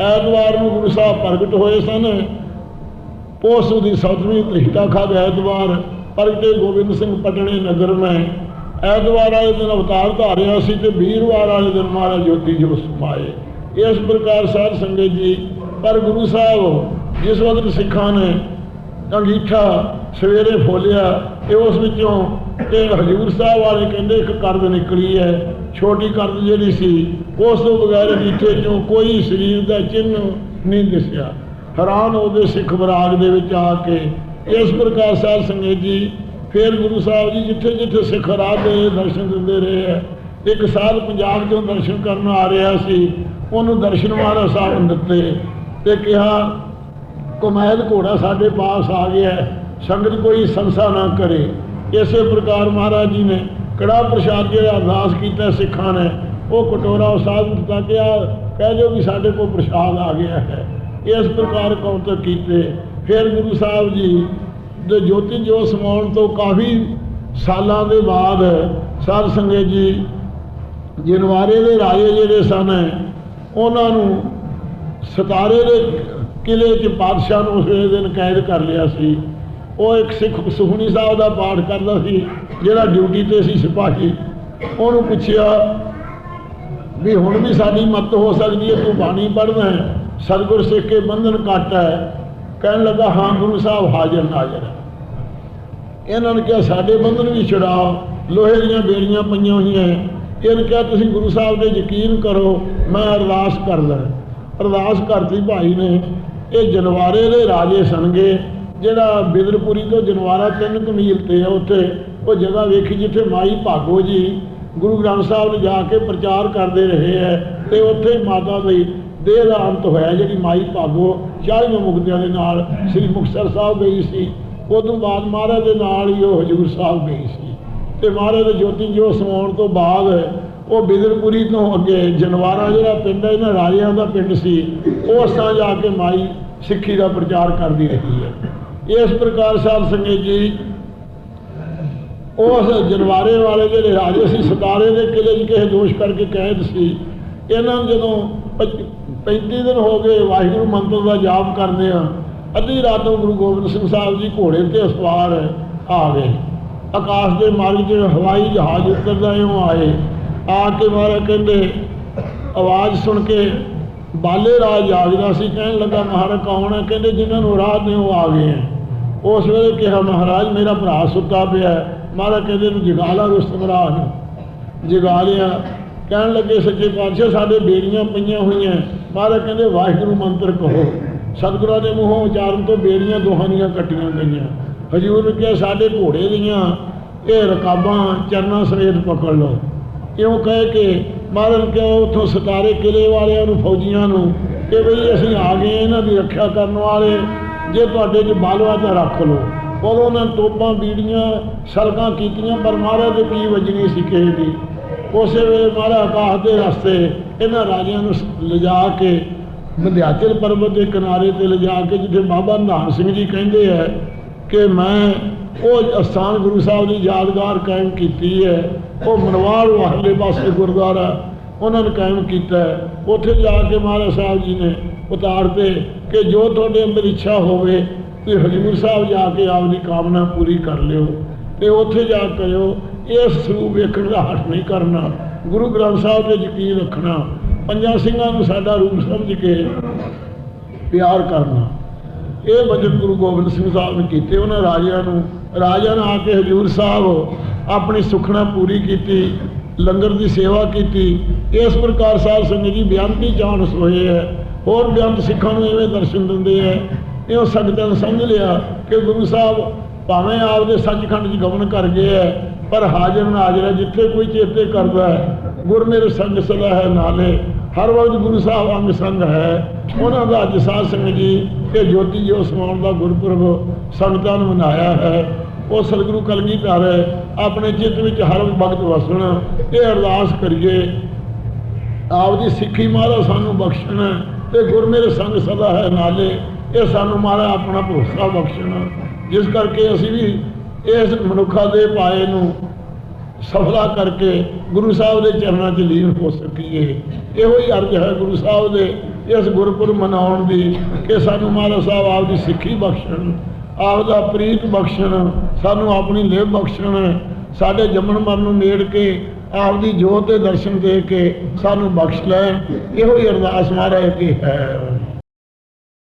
A: ਐਤਵਾਰ ਨੂੰ ਗੁਰੂ ਸਾਹਿਬ ਪ੍ਰਗਟ ਹੋਏ ਸਨ। ਪੋਸੂ ਦੀ ਸੌਤਵੀਂ ਤ੍ਰਿਸ਼ਟਾ ਖਾਦ ਐਤਵਾਰ ਪ੍ਰਗਟੇ ਗੋਬਿੰਦ ਸਿੰਘ ਪਟਣੇ ਨਗਰ ਮੈਂ ਐਤਵਾਰ ਵਾਲੇ ਦਿਨ ਅਵਤਾਰ ਧਾਰਿਆ ਸੀ ਤੇ ਵੀਰਵਾਰ ਵਾਲੇ ਦਿਨ ਮਹਾਰਾਜ ਜੋਤੀ ਜੋਤ ਸਮਾਏ। ਇਸ ਪ੍ਰਕਾਰ ਸਾਧ ਸੰਗਤ ਜੀ, ਪਰ ਗੁਰੂ ਸਾਹਿਬ, ਜਿਸ ਵਕਤ ਸਿੱਖਾਂ ਨੇ ਅੰਗੀਠਾ ਸਵੇਰੇ ਫੋਲਿਆ ਤੇ ਉਸ ਵਿੱਚੋਂ ਤੇ ਹਜੂਰ ਸਾਹਿਬ ਵਾਲੇ ਕਹਿੰਦੇ ਇੱਕ ਕਰਦ ਨਿਕਲੀ ਹੈ, ਛੋਟੀ ਕਰਦ ਜਿਹੜੀ ਸੀ, ਉਸ ਤੋਂ ਬਗੈਰ ਅੰਗੀਠੇ ਚੋਂ ਕੋਈ ਸਰੀਰ ਦਾ ਚਿੰਨ੍ਹ ਨਹੀਂ ਦਿਸਿਆ। ਹੈਰਾਨ ਹੋ ਗਏ ਸਿੱਖ ਬਰਾਗ ਦੇ ਵਿੱਚ ਆ ਕੇ, ਇਸ ਪ੍ਰਕਾਰ ਸਾਧ ਸੰਗਤ ਜੀ, ਫਿਰ ਗੁਰੂ ਸਾਹਿਬ ਜੀ ਜਿੱਥੇ ਜਿੱਥੇ ਸਿੱਖ ਰਾਹ ਦੇ ਦਰਸ਼ਨ ਦਿੰਦੇ ਰਹੇ ਹੈ, ਇੱਕ ਸਾਲ ਪੰਜਾਬ ਤੋਂ ਦਰਸ਼ਨ ਕਰਨ ਆ ਰਿਹਾ ਸੀ, ਉਹਨੂੰ ਦਰਸ਼ਨ ਮਹਾਰਾਜ ਸਾਹਿਬ ਨੇ ਦਿੱਤੇ ਤੇ ਕਿਹਾ ਕਮੈਲ ਘੋੜਾ ਸਾਡੇ ਪਾਸ ਆ ਗਿਆ ਸੰਗਤ ਕੋਈ ਸੰਸਾ ਨਾ ਕਰੇ। ਇਸੇ ਪ੍ਰਕਾਰ ਮਹਾਰਾਜ ਜੀ ਨੇ ਕੜਾ ਪ੍ਰਸ਼ਾਦ ਜਿਹੜਾ ਅਰਦਾਸ ਕੀਤਾ ਸਿੱਖਾਂ ਨੇ, ਉਹ ਕਟੋਰਾ ਉਹ ਸਾਧੂ ਦਿੱਤਾ ਕਿ ਆ ਕਹਿ ਦਿਓ ਵੀ ਸਾਡੇ ਕੋਲ ਪ੍ਰਸ਼ਾਦ ਆ ਗਿਆ ਹੈ। ਇਸ ਪ੍ਰਕਾਰ ਕੌਤਕ ਕੀਤੇ। ਫਿਰ ਗੁਰੂ ਸਾਹਿਬ ਜੀ ਦੇ ਜੋਤੀ ਜੋ ਸਮਾਉਣ ਤੋਂ ਕਾਫੀ ਸਾਲਾਂ ਦੇ ਬਾਅਦ ਸਾਧ ਸੰਗਤ ਜੀ ਜਨਵਾਰੇ ਦੇ ਰਾਜੇ ਜਿਹੜੇ ਸਨ, ਉਹਨਾਂ ਨੂੰ ਸਤਾਰੇ ਦੇ ਕਿਲੇ 'ਚ ਬਾਦਸ਼ਾਹ ਨੂੰ ਉਸੇ ਦਿਨ ਕੈਦ ਕਰ ਲਿਆ ਸੀ। ਉਹ ਇੱਕ ਸਿੱਖ ਸੁਖਣੀ ਸਾਹਿਬ ਦਾ ਪਾਠ ਕਰਦਾ ਸੀ, ਜਿਹੜਾ ਡਿਊਟੀ ਤੇ ਸੀ ਸਿਪਾਹੀ। ਉਹਨੂੰ ਪੁੱਛਿਆ ਵੀ ਹੁਣ ਵੀ ਸਾਡੀ ਮਤ ਹੋ ਸਕਦੀ ਹੈ, ਤੂੰ ਬਾਣੀ ਪੜ੍ਹਨਾ ਹੈ ਸਤਿਗੁਰ ਸਿੱਖ ਕੇ ਬੰਧਨ ਕੱਟ ਹੈ। ਕਹਿਣ ਲੱਗਾ, ਹਾਂ, ਗੁਰੂ ਸਾਹਿਬ ਹਾਜ਼ਰ ਨਾਜ਼ਰ ਹੈ। ਇਹਨਾਂ ਨੇ ਕਿਹਾ, ਸਾਡੇ ਬੰਧਨ ਵੀ ਛੁਡਾਓ, ਲੋਹੇ ਦੀਆਂ ਬੇੜੀਆਂ ਪਈਆਂ ਹੋਈਆਂ ਹੈ। ਇਹਨੇ ਕਿਹਾ, ਤੁਸੀਂ ਗੁਰੂ ਸਾਹਿਬ ਦੇ ਯਕੀਨ ਕਰੋ, ਮੈਂ ਅਰਦਾਸ ਕਰਦਾ ਅਰਦਾਸ ਕਰਤੀ ਭਾਈ ਨੇ, ਇਹ ਜਨਵਾਰੇ ਦੇ ਰਾਜੇ ਸਨਗੇ ਜਿਹੜਾ ਬਿਦਰਪੁਰੀ ਤੋਂ ਜਨਵਾਰਾ ਤਿੰਨ ਕੁ ਤੇ ਆ ਉੱਥੇ, ਉਹ ਜਗ੍ਹਾ ਵੇਖੀ ਜਿੱਥੇ ਮਾਈ ਭਾਗੋ ਜੀ ਗੁਰੂ ਗ੍ਰੰਥ ਸਾਹਿਬ ਨੂੰ ਜਾ ਕੇ ਪ੍ਰਚਾਰ ਕਰਦੇ ਰਹੇ ਹੈ ਤੇ ਉੱਥੇ ਮਾਤਾ ਦੀ ਦੇਹ ਦਾ ਅੰਤ ਹੋਇਆ ਜਿਹੜੀ ਮਾਈ ਭਾਗੋ 40 ਮੁਕਤਿਆਂ ਦੇ ਨਾਲ ਸ੍ਰੀ ਮੁਕਤਸਰ ਸਾਹਿਬ ਗਈ ਸੀ। ਉਦੋਂ ਬਾਅਦ ਮਹਾਰਾਜ ਦੇ ਨਾਲ ਹੀ ਉਹ ਹਜੂਰ ਸਾਹਿਬ ਗਈ ਸੀ ਤੇ ਮਹਾਰਾਜ ਦੇ ਜੋਤੀ ਜੋ ਸਮਾਉਣ ਤੋਂ ਬਾਅਦ ਉਹ ਬਿਦਰਪੁਰੀ ਤੋਂ ਅੱਗੇ ਜਨਵਾਰਾ ਜਿਹੜਾ ਪਿੰਡ ਹੈ, ਇਹਨਾਂ ਰਾਜਿਆਂ ਦਾ ਪਿੰਡ ਸੀ ਉਸ ਅਸਾਂ ਜਾ ਕੇ ਮਾਈ ਸਿੱਖੀ ਦਾ ਪ੍ਰਚਾਰ ਕਰਦੀ ਰਹੀ ਹੈ। ਇਸ ਪ੍ਰਕਾਰ ਸਾਧ ਸੰਗਤ ਜੀ, ਉਸ ਜਨਵਾਰੇ ਵਾਲੇ ਜਿਹੜੇ ਰਾਜੇ ਸੀ, ਸਤਾਰੇ ਦੇ ਕਿਲੇ 'ਚ ਕਿਸੇ ਦੋਸ਼ ਕਰਕੇ ਕੈਦ ਸੀ। ਇਹਨਾਂ ਨੂੰ ਜਦੋਂ 35 ਦਿਨ ਹੋ ਗਏ ਵਾਹਿਗੁਰੂ ਮੰਤਰ ਦਾ ਜਾਪ ਕਰਦੇ ਆ, ਅੱਧੀ ਰਾਤ ਨੂੰ ਗੁਰੂ ਗੋਬਿੰਦ ਸਿੰਘ ਸਾਹਿਬ ਜੀ ਘੋੜੇ ਤੇ ਸਵਾਰ ਆ ਗਏ। ਆਕਾਸ਼ ਦੇ ਮਾਰਗ 'ਚ ਹਵਾਈ ਜਹਾਜ਼ ਉਤਰਦਾ ਇਉਂ ਆਏ। ਆ ਕੇ ਮਹਾਰਾਜ ਕਹਿੰਦੇ, ਆਵਾਜ਼ ਸੁਣ ਕੇ ਬਾਲੇ ਰਾਜ ਜਾਗਦਾ ਸੀ। ਕਹਿਣ ਲੱਗਾ, ਮਹਾਰਾਜ ਕੌਣ ਹੈ ਕਹਿੰਦੇ, ਜਿਨ੍ਹਾਂ ਨੂੰ ਰਾਹ ਨੇ ਉਹ ਆ ਗਏ ਹੈ ਉਸ ਵੇਲੇ ਕਿਹਾ, ਮਹਾਰਾਜ, ਮੇਰਾ ਭਰਾ ਸੁੱਤਾ ਪਿਆ ਮਹਾਰਾਜ ਕਹਿੰਦੇ ਨੂੰ ਜਗਾ ਲਾ ਰੁਸਤਮ ਰਾਜ ਨੂੰ। ਜਗਾ ਲਿਆ। ਕਹਿਣ ਲੱਗੇ, ਸੱਚੇ ਪਾਤਸ਼ਾਹ, ਸਾਡੇ ਬੇੜੀਆਂ ਪਈਆਂ ਹੋਈਆਂ ਮਹਾਰਾਜ ਕਹਿੰਦੇ, ਵਾਹਿਗੁਰੂ ਮੰਤਰ ਕਹੋ, ਸਤਿਗੁਰਾਂ ਦੇ ਮੂੰਹੋਂ ਉਚਾਰਨ ਤੋਂ ਬੇੜੀਆਂ ਦੋਹਾਂ ਦੀਆਂ ਕੱਟੀਆਂ ਗਈਆਂ। ਹਜੂਰ ਨੇ ਕਿਹਾ, ਸਾਡੇ ਘੋੜੇ ਦੀਆਂ ਇਹ ਰਕਾਬਾਂ ਚਰਨਾਂ ਸਮੇਤ ਪਕੜ ਲਓ। ਕਿਉਂ ਕਹਿ ਕੇ ਮਹਾਰਾਜ ਕਿਹਾ, ਉੱਥੋਂ ਸਤਾਰੇ ਕਿਲੇ ਵਾਲਿਆਂ ਨੂੰ, ਫੌਜੀਆਂ ਨੂੰ, ਕਿ ਬਈ ਅਸੀਂ ਆ ਗਏ ਇਹਨਾਂ ਦੀ ਰੱਖਿਆ ਕਰਨ ਵਾਲੇ। ਜੇ ਤੁਹਾਡੇ 'ਚ ਬਾਲਵਾ ਤਾਂ ਰੱਖ ਲਓ। ਉਦੋਂ ਉਹਨਾਂ ਤੋਪਾਂ, ਬੀੜੀਆਂ ਸਲਕਾਂ ਕੀਤੀਆਂ, ਪਰ ਮਹਾਰਾਜ ਦੇ ਕੀ ਵੱਜਣੀ ਸੀ ਕਿਸੇ ਦੀ। ਉਸੇ ਵੇਲੇ ਮਹਾਰਾਜ ਆਕਾਸ਼ ਦੇ ਰਸਤੇ ਇਹਨਾਂ ਰਾਜਿਆਂ ਨੂੰ ਲਿਜਾ ਕੇ ਵਿੰਧਿਆਚਲ ਪਰਬਤ ਦੇ ਕਿਨਾਰੇ ਤੇ ਲਿਜਾ ਕੇ ਜਿੱਥੇ ਬਾਬਾ ਨਿਧਾਨ ਸਿੰਘ ਜੀ ਕਹਿੰਦੇ ਹੈ ਕਿ ਮੈਂ ਉਹ ਅਸਥਾਨ ਗੁਰੂ ਸਾਹਿਬ ਦੀ ਯਾਦਗਾਰ ਕਾਇਮ ਕੀਤੀ ਹੈ। ਉਹ ਮਨਵਾਲ ਵਾਹਲੇ ਪਾਸੇ ਗੁਰਦੁਆਰਾ ਉਹਨਾਂ ਨੇ ਕਾਇਮ ਕੀਤਾ ਹੈ। ਉੱਥੇ ਜਾ ਕੇ ਮਹਾਰਾਜ ਸਾਹਿਬ ਜੀ ਨੇ ਉਤਾਰ 'ਤੇ ਕਿ ਜੋ ਤੁਹਾਡੇ ਅੰਦਰ ਇੱਛਾ ਹੋਵੇ, ਤੁਸੀਂ ਹਜੂਰ ਸਾਹਿਬ ਜਾ ਕੇ ਆਪਦੀ ਕਾਮਨਾ ਪੂਰੀ ਕਰ ਲਿਓ ਤੇ ਉੱਥੇ ਜਾ ਕੇ ਕਰਿਓ। ਇਸ ਸਰੂਪ ਵੇਖਣ ਦਾ ਹੱਥ ਨਹੀਂ ਕਰਨਾ। ਗੁਰੂ ਗ੍ਰੰਥ ਸਾਹਿਬ ਤੇ ਯਕੀਨ ਰੱਖਣਾ। ਪੰਜਾਂ ਸਿੰਘਾਂ ਨੂੰ ਸਾਡਾ ਰੂਪ ਸਮਝ ਕੇ ਪਿਆਰ ਕਰਨਾ। ਇਹ ਵਚਨ ਗੁਰੂ ਗੋਬਿੰਦ ਸਿੰਘ ਸਾਹਿਬ ਨੇ ਕੀਤੇ, ਉਹਨਾਂ ਰਾਜਿਆਂ ਨੂੰ। ਰਾਜਾ ਨੇ ਆ ਕੇ ਹਜੂਰ ਸਾਹਿਬ ਆਪਣੀ ਸੁਖਣਾ ਪੂਰੀ ਕੀਤੀ, ਲੰਗਰ ਦੀ ਸੇਵਾ ਕੀਤੀ। ਇਸ ਪ੍ਰਕਾਰ ਸਾਹਿਬ ਸੰਗਤ ਜੀ ਬਿਆੰਤੀ ਜਾਣ ਹੋਏ ਹੈ। ਹੋਰ ਬਿਆੰਤ ਸਿੱਖਾਂ ਨੂੰ ਐਵੇਂ ਦਰਸ਼ਨ ਦਿੰਦੇ ਹੈ ਇਹੋ ਸੰਗਤਾਂ ਨੇ ਸਮਝ ਲਿਆ ਕਿ ਗੁਰੂ ਸਾਹਿਬ ਭਾਵੇਂ ਆਪਦੇ ਸੱਚਖੰਡ 'ਚ ਗਮਨ ਕਰ ਗਏ ਹੈ ਪਰ ਹਾਜ਼ਰ ਨਾਜ਼ਰ ਹੈ ਜਿੱਥੇ ਕੋਈ ਚੇਤੇ ਕਰਦਾ ਹੈ, ਗੁਰ ਮੇਰੇ ਸੰਗ ਸਦਾ ਹੈ ਨਾਲੇ। ਹਰ ਵਕਤ ਗੁਰੂ ਸਾਹਿਬ ਅੰਗ ਸੰਗ ਹੈ। ਉਹਨਾਂ ਦਾ ਅੱਜ ਸਾਧ ਸੰਗਤ ਜੀ, ਇਹ ਜੋਤੀ ਜੋ ਸਮਾਉਣ ਦਾ ਗੁਰਪੁਰਬ ਸੰਗਤਾਂ ਨੂੰ ਮਨਾਇਆ ਹੈ। ਉਹ ਸਤਿਗੁਰੂ ਕਲਗੀਧਰ ਆਪਣੇ ਚਿੱਤ ਵਿੱਚ ਹਰ ਵਕਤ ਵਸਣ। ਇਹ ਅਰਦਾਸ ਕਰੀਏ, ਆਪਦੀ ਸਿੱਖੀ ਮਹਾਰਾਜ ਸਾਨੂੰ ਬਖਸ਼ਣ। ਤੇ ਗੁਰ ਮੇਰੇ ਸੰਗ ਸਦਾ ਹੈ ਨਾਲੇ। ਇਹ ਸਾਨੂੰ ਮਹਾਰਾਜ ਆਪਣਾ ਭਰੋਸਾ ਬਖਸ਼ਣ। ਜਿਸ ਕਰਕੇ ਅਸੀਂ ਵੀ ਇਸ ਮਨੁੱਖਾ ਦੇ ਪਾਏ ਨੂੰ ਸਫਲਾ ਕਰਕੇ ਗੁਰੂ ਸਾਹਿਬ ਦੇ ਚਰਨਾਂ 'ਚ ਲੀਨ ਹੋ ਸਕੀਏ। ਇਹੋ ਹੀ ਅਰਜ਼ ਹੈ ਗੁਰੂ ਸਾਹਿਬ ਦੇ ਇਸ ਗੁਰਪੁਰਬ ਮਨਾਉਣ ਦੀ ਕਿ ਸਾਨੂੰ ਮਹਾਰਾਜ ਸਾਹਿਬ ਆਪ ਦੀ ਸਿੱਖੀ ਬਖਸ਼ਣ, ਆਪ ਦਾ ਪ੍ਰੀਤ ਬਖਸ਼ਣ, ਸਾਨੂੰ ਆਪਣੀ ਲੇਵ ਬਖਸ਼ਣ, ਸਾਡੇ ਜੰਮਣ ਮਰਨ ਨੂੰ ਨੇੜ ਕੇ ਆਪ ਦੀ ਜੋਤ ਦੇ ਦਰਸ਼ਨ ਦੇ ਕੇ ਸਾਨੂੰ ਬਖਸ਼ ਲੈਣ, ਇਹੋ ਹੀ ਅਰਦਾਸ ਮਹਾਰਾਜ ਕੀ ਹੈ।